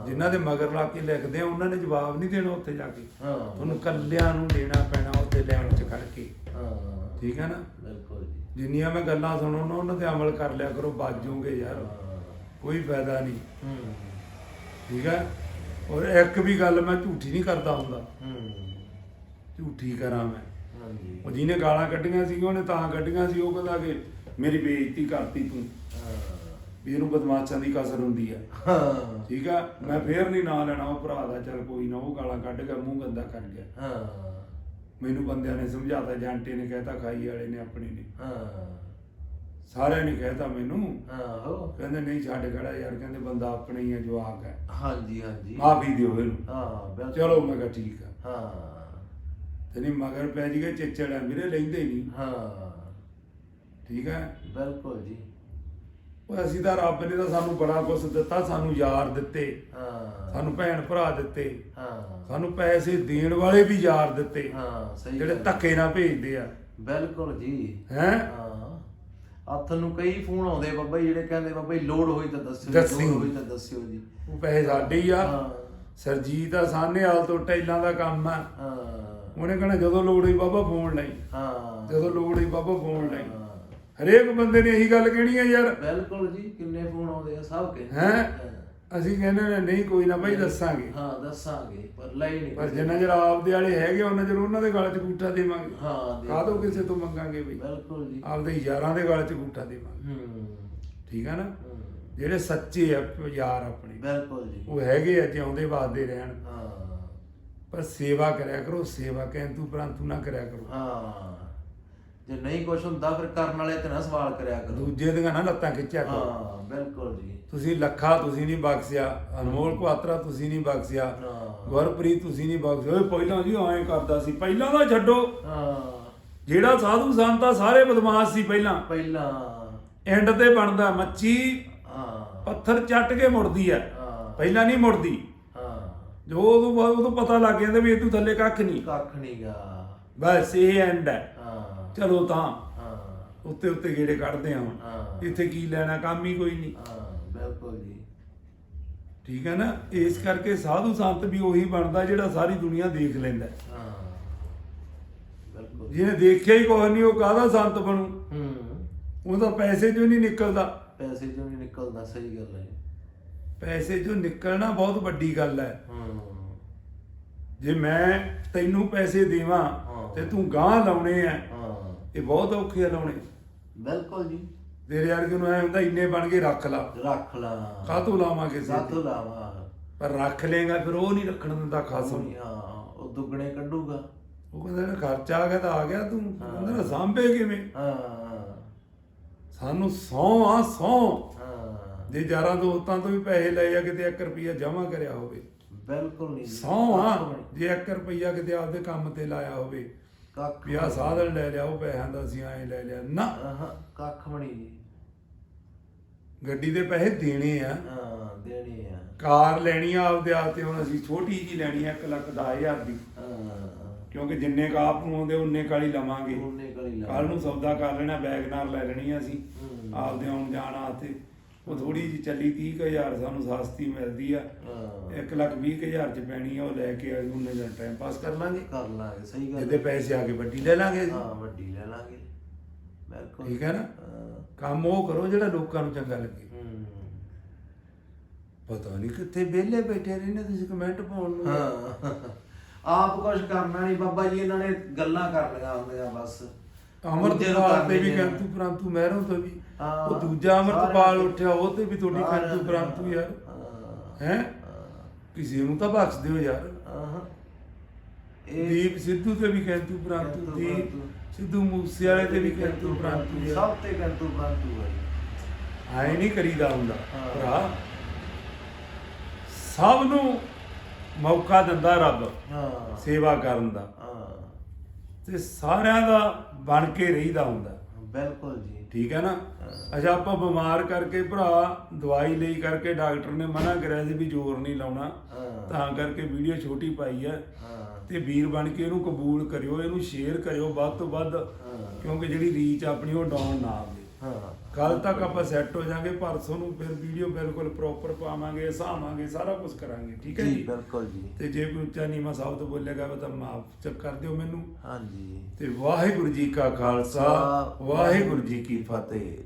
Speaker 1: ਜਿਨ੍ਹਾਂ ਦੇ ਮਗਰ ਲਾ ਕੇ ਲਿਖਦੇ ਆ ਉਹਨਾਂ ਨੇ ਜਵਾਬ ਨਹੀਂ ਦੇਣਾ ਉੱਥੇ ਜਾ ਕੇ। ਤੁਹਾਨੂੰ ਕੱਲਿਆਂ ਨੂੰ ਦੇਣਾ ਪੈਣਾ ਉੱਥੇ ਲੈਣ ਚ ਖੜ ਕੇ।
Speaker 2: ਹਾਂ।
Speaker 1: ਠੀਕ ਹੈ ਨਾ?
Speaker 2: ਬਿਲਕੁਲ ਜੀ।
Speaker 1: ਜਿੰਨੀਆਂ ਮੈਂ ਗੱਲਾਂ ਸੁਣੋ ਨਾ ਉਹਨਾਂ ਤੇ ਅਮਲ ਕਰ ਲਿਆ ਕਰੋ ਬਾਜੋਗੇ ਯਾਰ। ਕੋਈ ਫਾਇਦਾ ਨਹੀਂ। ਠੀਕ ਹੈ? ਔਰ ਇੱਕ ਵੀ ਗੱਲ ਮੈਂ ਝੂਠੀ ਨਹੀਂ ਕਰਦਾ ਹੁੰਦਾ। ਝੂਠੀ ਕਰਾਂ ਮੈਂ।
Speaker 2: ਹਾਂਜੀ।
Speaker 1: ਉਹ ਜਿਹਨੇ ਗਾਲਾਂ ਕੱਢੀਆਂ ਸੀ ਉਹਨੇ ਤਾਂ ਕੱਢੀਆਂ ਸੀ ਉਹ ਕਹਿੰਦਾ ਕਿ ਮੇਰੀ ਬੇਇੱਜ਼ਤੀ ਕਰਤੀ ਤੂੰ। ਵੀ ਇਹਨੂੰ ਬਦਮਾਸ਼ਾਂ ਦੀ ਕਸਰ ਹੁੰਦੀ ਆ।
Speaker 2: ਹਾਂ।
Speaker 1: ਠੀਕ ਆ? ਮੈਂ ਫੇਰ ਨਹੀਂ ਨਾਂ ਲੈਣਾ ਉਹ ਭਰਾ ਦਾ ਚਲ ਕੋਈ ਨਾ ਉਹ ਗਾਲਾਂ ਕੱਢ ਗਿਆ ਮੂੰਹ ਗੰਦਾ ਕਰ ਗਿਆ।
Speaker 2: ਹਾਂ।
Speaker 1: ਮੈਨੂੰ ਬੰਦਿਆਂ ਨੇ ਸਮਝਾਤਾ ਜਾਂਟੇ ਨੇ ਕਹਿਤਾ ਖਾਈ ਵਾਲੇ ਨੇ ਆਪਣੇ ਨੇ।
Speaker 2: ਹਾਂ।
Speaker 1: ਸਾਰਿਆਂ ਨੇ ਕਹਿਤਾ ਮੈਨੂੰ।
Speaker 2: ਹਾਂ ਹੋ
Speaker 1: ਕਹਿੰਦੇ ਨਹੀਂ ਛੱਡ ਖੜਾ ਯਾਰ। ਕਹਿੰਦੇ ਬੰਦਾ ਆਪਣੇ ਹੀ ਆ ਜਵਾਕ ਹੈ
Speaker 2: ਹਾਂਜੀ ਹਾਂਜੀ।
Speaker 1: ਮਾਫੀ ਦਿਓ ਇਹਨੂੰ।
Speaker 2: ਹਾਂ ਬਿਲਕੁਲ।
Speaker 1: ਚਲੋ ਮੈਂ ਕਿਹਾ ਠੀਕ ਆ।
Speaker 2: ਹਾਂ।
Speaker 1: ਤੇ ਨਹੀਂ ਮਗਰ ਪੈ ਜੀਗੇ ਚਿੱਚੜ ਆ। ਵੀਰੇ ਲੈਂਦੇ ਨਹੀਂ
Speaker 2: ਹਾਂ।
Speaker 1: ਠੀਕ ਹੈ?
Speaker 2: ਬਿਲਕੁਲ ਜੀ।
Speaker 1: ਉਹ ਅਸੀਂ ਤਾਂ ਰੱਬ ਨੇ ਤਾਂ ਸਾਨੂੰ ਬੜਾ ਕੁਝ ਦਿੱਤਾ ਸਾਨੂੰ ਯਾਰ ਦਿੱਤੇ
Speaker 2: ਹਾਂ।
Speaker 1: ਸਾਨੂੰ ਭੈਣ ਭਰਾ ਦਿੱਤੇ
Speaker 2: ਹਾਂ।
Speaker 1: ਸਾਨੂੰ ਪੈਸੇ ਦੇਣ ਵਾਲੇ ਵੀ ਯਾਰ ਦਿੱਤੇ
Speaker 2: ਹਾਂ ਸਹੀ
Speaker 1: ਜਿਹੜੇ
Speaker 2: ਗੱਲ।
Speaker 1: ਧੱਕੇ ਨਾਲ ਭੇਜਦੇ ਆ।
Speaker 2: ਬਿਲਕੁਲ ਜੀ।
Speaker 1: ਹੈ?
Speaker 2: ਹਾਂ। ਹੱਥ ਨੂੰ ਕਈ ਫੋਨ ਆਉਂਦੇ ਬਾਬਾ ਜੀ ਜਿਹੜੇ ਕਹਿੰਦੇ ਬਾਬਾ ਜੀ ਲੋਡ ਹੋਈ ਤਾਂ ਦੱਸਿਓ ਜੀ। ਲੋੜ ਹੋਈ। ਤਾਂ ਦੱਸਿਓ ਜੀ।
Speaker 1: ਉਹ ਪੈਸੇ ਸਾਡੇ ਹੀ ਆ।
Speaker 2: ਹਾਂ।
Speaker 1: ਸਰਜੀਤ ਆ ਸਾਹਨੇ ਹਾਲ ਤੋਂ ਟੈਲਾਂ ਦਾ ਕੰਮ ਆ।
Speaker 2: ਹਾਂ।
Speaker 1: ਉਹਨੇ ਕਹਣਾ ਜਦੋਂ ਲੋੜ ਹੋਈ ਬਾਬਾ ਫੋਨ ਲਈ।
Speaker 2: ਹਾਂ।
Speaker 1: ਜਦੋਂ ਲੋੜ ਹੋਈ ਬਾਬਾ ਫੋਨ ਲਈ। ਹਰੇਕ ਬੰਦੇ ਨੇ ਇਹੀ ਗੱਲ ਕਹਿਣੀ ਆ ਯਾਰ।
Speaker 2: ਬਿਲਕੁਲ ਜੀ ਕਿੰਨੇ ਫੋਨ ਆਉਂਦੇ ਆ ਸਭ ਕੇ।
Speaker 1: ਹੈ? ਅਸੀਂ ਕਹਿੰਦੇ ਨੇ ਨਹੀਂ ਕੋਈ ਨਾ ਭਾਈ ਦੱਸਾਂਗੇ।
Speaker 2: ਹਾਂ ਦੱਸਾਂਗੇ ਪਰ ਲਈ ਨਹੀਂ
Speaker 1: ਪਰ ਜਿੰਨਾ ਚਿਰ ਆਪਦੇ ਵਾਲੇ ਹੈਗੇ ਉਹਨਾਂ ਚਿਰ ਉਹਨਾਂ ਦੇ ਗਲ 'ਚ ਗੂਠਾ ਦੇਵਾਂਗੇ।
Speaker 2: ਹਾਂ ਦੇ-
Speaker 1: ਕਾਹਦੋਂ ਕਿਸੇ ਤੋਂ ਮੰਗਾਂਗੇ ਬਈ?
Speaker 2: ਬਿਲਕੁਲ ਜੀ।
Speaker 1: ਆਪਦੇ ਯਾਰਾਂ ਦੇ ਗਲ 'ਚ ਗੂਠਾ ਦੇਵਾਂਗੇ।
Speaker 2: ਹੂੰ।
Speaker 1: ਠੀਕ ਆ ਨਾ?
Speaker 2: ਹੂੰ।
Speaker 1: ਜਿਹੜੇ ਸੱਚੇ ਆ ਯਾਰ ਆਪਣੇ।
Speaker 2: ਬਿਲਕੁਲ ਜੀ।
Speaker 1: ਉਹ ਹੈਗੇ ਆ ਜਿਉਂਦੇ ਵਾਦੇ ਰਹਿਣ।
Speaker 2: ਹਾਂ।
Speaker 1: ਪਰ ਸੇਵਾ ਕਰਿਆ ਕਰੋ ਸੇਵਾ ਕਹਿੰਤੂ ਪਰੰਤੂ ਨਾ ਕਰਿਆ ਕਰੋ।
Speaker 2: ਹਾਂ। ਜੇ ਨਹੀਂ ਕੁਝ ਹੁੰਦਾ ਫਿਰ ਕਰਨ ਵਾਲੇ ਤੇ ਨਾ ਸਵਾਲ ਕਰਿਆ ਕਰੋ।
Speaker 1: ਦੂਜੇ ਦੀਆਂ ਨਾ ਲੱਤਾਂ ਖਿੱਚਿਆ ਕਰੋ।
Speaker 2: ਹਾਂ ਬਿਲਕੁਲ ਜੀ।
Speaker 1: ਤੁਸੀਂ ਲੱਖਾ ਤੁਸੀਂ ਨਹੀਂ ਬਖਸ਼ਿਆ ਅਨਮੋਲ ਕੁਆਤਰਾ ਤੁਸੀਂ ਨਹੀਂ ਬਖਸ਼ਿਆ
Speaker 2: ਹਾਂ।
Speaker 1: ਗੁਰਪ੍ਰੀਤ ਤੁਸੀਂ ਨਹੀਂ ਬਖਸ਼ਿਆ। ਓਏ ਪਹਿਲਾਂ ਜੀ ਐਂ ਕਰਦਾ ਸੀ ਪਹਿਲਾਂ ਦਾ ਛੱਡੋ।
Speaker 2: ਹਾਂ।
Speaker 1: ਜਿਹੜਾ ਸਾਧੂ ਸੰਤ ਆ ਸਾਰੇ ਬਦਮਾਸ਼ ਸੀ ਪਹਿਲਾਂ।
Speaker 2: ਪਹਿਲਾਂ।
Speaker 1: ਐਂਡ ਤੇ ਬਣਦਾ ਮੱਛੀ
Speaker 2: ਹਾਂ।
Speaker 1: ਪੱਥਰ ਚੱਟ ਕੇ ਮੁੜਦੀ ਆ।
Speaker 2: ਹਾਂ।
Speaker 1: ਪਹਿਲਾਂ ਨਹੀਂ ਮੁੜਦੀ।
Speaker 2: ਹਾਂ।
Speaker 1: ਜੋ ਉਦੋਂ ਬਾਅਦ ਉਦੋਂ ਪਤਾ ਲੱਗ ਜਾਂਦਾ ਵੀ ਇਹ ਤੋਂ ਥੱਲੇ ਕੱਖ ਨਹੀਂ।
Speaker 2: ਕੱਖ ਨਹੀਂਗਾ
Speaker 1: ਬਸ ਇਹ ਐਂਡ ਹਾਂ ਚਲੋ ਤਾਂ
Speaker 2: ਹਾਂ।
Speaker 1: ਉੱਤੇ ਉੱਤੇ ਗੇੜੇ ਕੱਢਦੇ ਆ ਹੁਣ।
Speaker 2: ਹਾਂ।
Speaker 1: ਇੱਥੇ ਕੀ ਲੈਣਾ ਕੰਮ ਹੀ ਕੋਈ ਨਹੀਂ।
Speaker 2: ਹਾਂ ਬਿਲਕੁਲ ਜੀ।
Speaker 1: ਠੀਕ ਹੈ ਨਾ? ਇਸ ਕਰਕੇ ਸਾਧੂ ਸੰਤ ਵੀ ਉਹੀ ਬਣਦਾ ਜਿਹੜਾ ਸਾਰੀ ਦੁਨੀਆ ਦੇਖ ਲੈਂਦਾ। ਹੈ।
Speaker 2: ਬਿਲਕੁਲ।
Speaker 1: ਜਿਹਨੇ ਦੇਖਿਆ ਹੀ ਕੋਈ ਨਹੀਂ ਉਹ ਕਾਹਦਾ ਸੰਤ ਬਣੂ?
Speaker 2: ਹੂੰ।
Speaker 1: ਉਹ ਤਾਂ ਪੈਸੇ ਚੋਂ ਨਹੀਂ ਨਿਕਲਦਾ।
Speaker 2: ਪੈਸੇ ਚੋਂ ਨਹੀਂ ਨਿਕਲਦਾ ਸਹੀ ਗੱਲ ਹੈ
Speaker 1: ਪੈਸੇ ਚੋਂ ਨਿਕਲਣਾ ਬਹੁਤ ਵੱਡੀ ਗੱਲ ਹੈ।
Speaker 2: ਹੂੰ।
Speaker 1: ਜੇ ਮੈਂ ਤੈਨੂੰ ਪੈਸੇ ਦੇਵਾਂ। ਤੇ ਤੂੰ ਗਾਂ ਲਾਉਣੇ ਆ ਇਹ ਬਹੁਤ ਔਖੇ ਆ ਲਾਉਣੇ।
Speaker 2: ਬਿਲਕੁਲ ਜੀ।
Speaker 1: ਤੇਰੇ ਵਰਗੇ ਨੂੰ ਐ ਹੁੰਦਾ ਇੰਨੇ ਬਣ ਕੇ ਰੱਖ ਲਾ।
Speaker 2: ਰੱਖ ਲਾ।
Speaker 1: ਕਾਹਤੋਂ ਲਾਵਾਂ ਕਿਸੇ
Speaker 2: ਸਾਥੋਂ
Speaker 1: ਤੇ?
Speaker 2: ਲਾਵਾ?
Speaker 1: ਪਰ ਰੱਖ ਲੇਗਾ ਫਿਰ ਉਹ ਨਹੀਂ ਰੱਖਣ ਦਿੰਦਾ ਖਾਸਮ
Speaker 2: ਹਾਂ ਉਹ ਦੁੱਗਣੇ ਕੱਢੂਗਾ।
Speaker 1: ਉਹ ਕਹਿੰਦਾ ਨਾ ਖਰਚਾ ਆ ਗਿਆ ਤਾਂ ਆ ਗਿਆ ਤੂੰ। ਕਹਿੰਦਾ ਨਾ ਸਾਂਭੇ ਕਿਵੇਂ?
Speaker 2: ਹਾਂ
Speaker 1: ਸਾਨੂੰ ਸੌ ਆ ਸੌ।
Speaker 2: ਹਾਂ।
Speaker 1: ਜੇ ਯਾਰਾਂ ਦੋਸਤਾਂ ਤੋਂ ਵੀ ਪੈਸੇ ਲਏ ਆ ਕਿਤੇ 1 ਰੁਪਿਆ ਜਮ੍ਹਾਂ ਕਰਿਆ ਹੋਵੇ।
Speaker 2: ਬਿਲਕੁਲ ਨਹੀਂ
Speaker 1: ਸੌ ਆ। ਜੇ 1 ਰੁਪਿਆ ਕਿਤੇ ਆਪਦੇ ਕੰਮ ਤੇ ਲਾਇਆ ਹੋਵੇ।
Speaker 2: ਕੱਖ
Speaker 1: ਵੀ ਆਹ ਸਾਧਨ ਲੈ ਲਿਆ ਉਹ ਪੈਸਿਆਂ ਦਾ ਅਸੀਂ ਐਂ ਲੈ ਲਿਆ। ਨਾ।
Speaker 2: ਆਹਾਂ, ਕੱਖ ਬਣੀ ਜੀ।
Speaker 1: ਗੱਡੀ ਦੇ ਪੈਸੇ ਦੇਣੇ ਆ।
Speaker 2: ਹਾਂ ਦੇਣੀ ਆ।
Speaker 1: ਕਾਰ ਲੈਣੀ ਆ ਆਪਦੇ ਆਪ ਤੇ ਹੁਣ ਅਸੀਂ ਛੋਟੀ ਜੀ ਲੈਣੀ ਆ 1 ਲੱਖ ਦਸ ਹਜ਼ਾਰ ਦੀ।
Speaker 2: ਹਾਂ
Speaker 1: ਕਿਉਂਕਿ ਜਿੰਨੇ ਕ ਆਪ ਨੂੰ ਆਉਂਦੇ ਉਨੇ ਕਾਲੀ ਲਵਾਂਗੇ।
Speaker 2: ਉਹਨੇ ਕਲੀ ਲਾ
Speaker 1: ਕੱਲ ਨੂੰ ਸੌਦਾ ਕਰ ਲੈਣਾ ਬੈਗ ਨਾਲ ਲੈ ਲੈਣੀ ਆ ਅਸੀਂ।
Speaker 2: ਹੂੰ।
Speaker 1: ਆਪਦੇ ਆਉਣ ਜਾਣਾ ਤੇ ਉਹ ਥੋੜੀ ਜੀ ਚੱਲੀ 30000 ਸਾਨੂੰ ਸਸਤੀ ਮਿਲਦੀ ਆ।
Speaker 2: ਹਾਂ।
Speaker 1: 1 ਲੱਖ 20000 ਚ ਪੈਣੀ ਆ ਉਹ ਲੈ ਕੇ ਉਹਨੇ ਜਨ ਟਾਈਮ ਪਾਸ ਕਰ ਲਾਂਗੇ।
Speaker 2: ਕਰ ਲਾਂਗੇ ਸਹੀ ਗੱਲ
Speaker 1: ਜਿਹਦੇ ਪੈਸੇ ਆ ਕੇ ਵੱਡੀ ਲੈ ਲਾਂਗੇ। ਅਸੀਂ।
Speaker 2: ਹਾਂ ਵੱਡੀ ਲੈ ਲਾਂਗੇ। ਬਿਲਕੁਲ।
Speaker 1: ਠੀਕ ਹੈ ਨਾ?
Speaker 2: ਹਾਂ।
Speaker 1: ਕੰਮ ਉਹ ਕਰੋ ਜਿਹੜਾ ਲੋਕਾਂ ਨੂੰ ਚੰਗਾ ਲੱਗੇ।
Speaker 2: ਹੂੰ।
Speaker 1: ਪਤਾ ਨਹੀਂ ਕਿੱਥੇ ਵਿਹਲੇ ਬੈਠੇ ਰਹਿੰਦੇ ਤੁਸੀਂ ਕਮੈਂਟ ਪਾਉਣ ਨੂੰ।
Speaker 2: ਹਾਂ। ਆਪ ਕੁਝ ਕਰਨਾ ਨਹੀਂ ਬਾਬਾ ਜੀ ਇਹਨਾਂ ਨੇ ਗੱਲਾਂ ਕਰਨੀਆਂ ਹੁੰਦੀਆਂ ਬਸ।
Speaker 1: ਅਮਰਤਪਾਲ ਤੇ ਵੀ ਕੰਤੂ ਪ੍ਰੰਤੂ ਮਹਿਰੋਂ ਤੋਂ ਵੀ।
Speaker 2: ਹਾਂ।
Speaker 1: ਉਹ ਦੂਜਾ ਅਮਰਤਪਾਲ
Speaker 2: ਸਾਰਿਆਂ
Speaker 1: ਉੱਠਿਆ ਉਹ ਤੇ ਵੀ ਤੁਹਾਡੀ
Speaker 2: ਸਾਰਿਆਂ
Speaker 1: ਕੰਤੂ
Speaker 2: ਦੇ
Speaker 1: ਪ੍ਰੰਤੂ ਯਾਰ।
Speaker 2: ਹਾਂ।
Speaker 1: ਹੈ? ਕਿਸੇ ਨੂੰ ਤਾਂ ਬਖਸ਼ ਦਿਓ ਯਾਰ।
Speaker 2: ਹਾਂ। ਇਹ
Speaker 1: ਦੀਪ ਸਿੱਧੂ ਤੇ ਵੀ ਕੰਤੂ ਪ੍ਰੰਤੂ
Speaker 2: ਕੰਤੂ
Speaker 1: ਦੀ
Speaker 2: ਪ੍ਰੰਤੂ।
Speaker 1: ਸਿੱਧੂ ਮੂਸੇ ਵਾਲੇ ਤੇ ਵੀ ਕੰਤੂ ਪ੍ਰੰਤੂ ਯਾਰ।
Speaker 2: ਸਭ ਤੇ ਕੰਤੂ ਪ੍ਰੰਤੂ ਹੈ
Speaker 1: ਐ ਨਹੀਂ ਕਰੀਦਾ ਹੁੰਦਾ
Speaker 2: ਹਾਂ।
Speaker 1: ਭਰਾ। ਸਭ ਨੂੰ ਮੌਕਾ ਦਿੰਦਾ ਰੱਬ
Speaker 2: ਹਾਂ।
Speaker 1: ਸੇਵਾ ਕਰਨ ਦਾ।
Speaker 2: ਹਾਂ।
Speaker 1: ਤੇ ਸਾਰਿਆਂ ਦਾ ਬਣ ਕੇ ਰਹੀਦਾ ਹੁੰਦਾ।
Speaker 2: ਬਿਲਕੁਲ ਜੀ।
Speaker 1: ਠੀਕ ਹੈ ਨਾ? ਅੱਛਾ ਆਪਾਂ ਬਿਮਾਰ ਕਰਕੇ ਭਰਾ ਦਵਾਈ ਲਈ ਕਰਕੇ ਡਾਕਟਰ ਨੇ ਮਨਾ ਕਰਿਆ ਸੀ ਵੀ ਜ਼ੋਰ ਨਹੀਂ ਲਾਉਣਾ। ਤਾਂ ਕਰਕੇ ਵੀਡੀਓ ਛੋਟੀ ਪਾਈ ਹੈ। ਤੇ ਵੀਰ ਬਣ ਕੇ ਇਹਨੂੰ ਕਬੂਲ ਕਰਿਓ ਇਹਨੂੰ ਸ਼ੇਅਰ ਕਰਿਓ ਵੱਧ ਤੋਂ ਵੱਧ ਕਿਉਂਕਿ ਜਿਹੜੀ ਰੀਚ ਆਪਣੀ ਉਹ ਡਾਊਨ ਨਾ ਆਵੇ।
Speaker 2: ਹਾਂ।
Speaker 1: ਕੱਲ ਤੱਕ ਆਪਾਂ ਸੈੱਟ ਹੋ ਜਾਾਂਗੇ ਪਰਸੋਂ ਨੂੰ ਫਿਰ ਵੀਡੀਓ ਬਿਲਕੁਲ ਪ੍ਰੋਪਰ ਪਾਵਾਂਗੇ ਹਸਾਵਾਂਗੇ ਸਾਰਾ ਕੁਝ ਕਰਾਂਗੇ ਠੀਕ ਹੈ
Speaker 2: ਜੀ
Speaker 1: ਜੀ?
Speaker 2: ਬਿਲਕੁਲ ਜੀ।
Speaker 1: ਤੇ ਜੇ ਕੋਈ ਉੱਚਾ ਨੀਵਾਂ ਸ਼ਬਦ ਬੋਲੇਗਾ ਤਾਂ ਮਾਫ ਕਰ ਦਿਓ ਮੈਨੂੰ।
Speaker 2: ਹਾਂਜੀ।
Speaker 1: ਤੇ ਵਾਹਿਗੁਰੂ ਜੀ ਕਾ ਖਾਲਸਾ ਵਾਹਿਗੁਰੂ ਜੀ ਕੀ ਫਤਿਹ।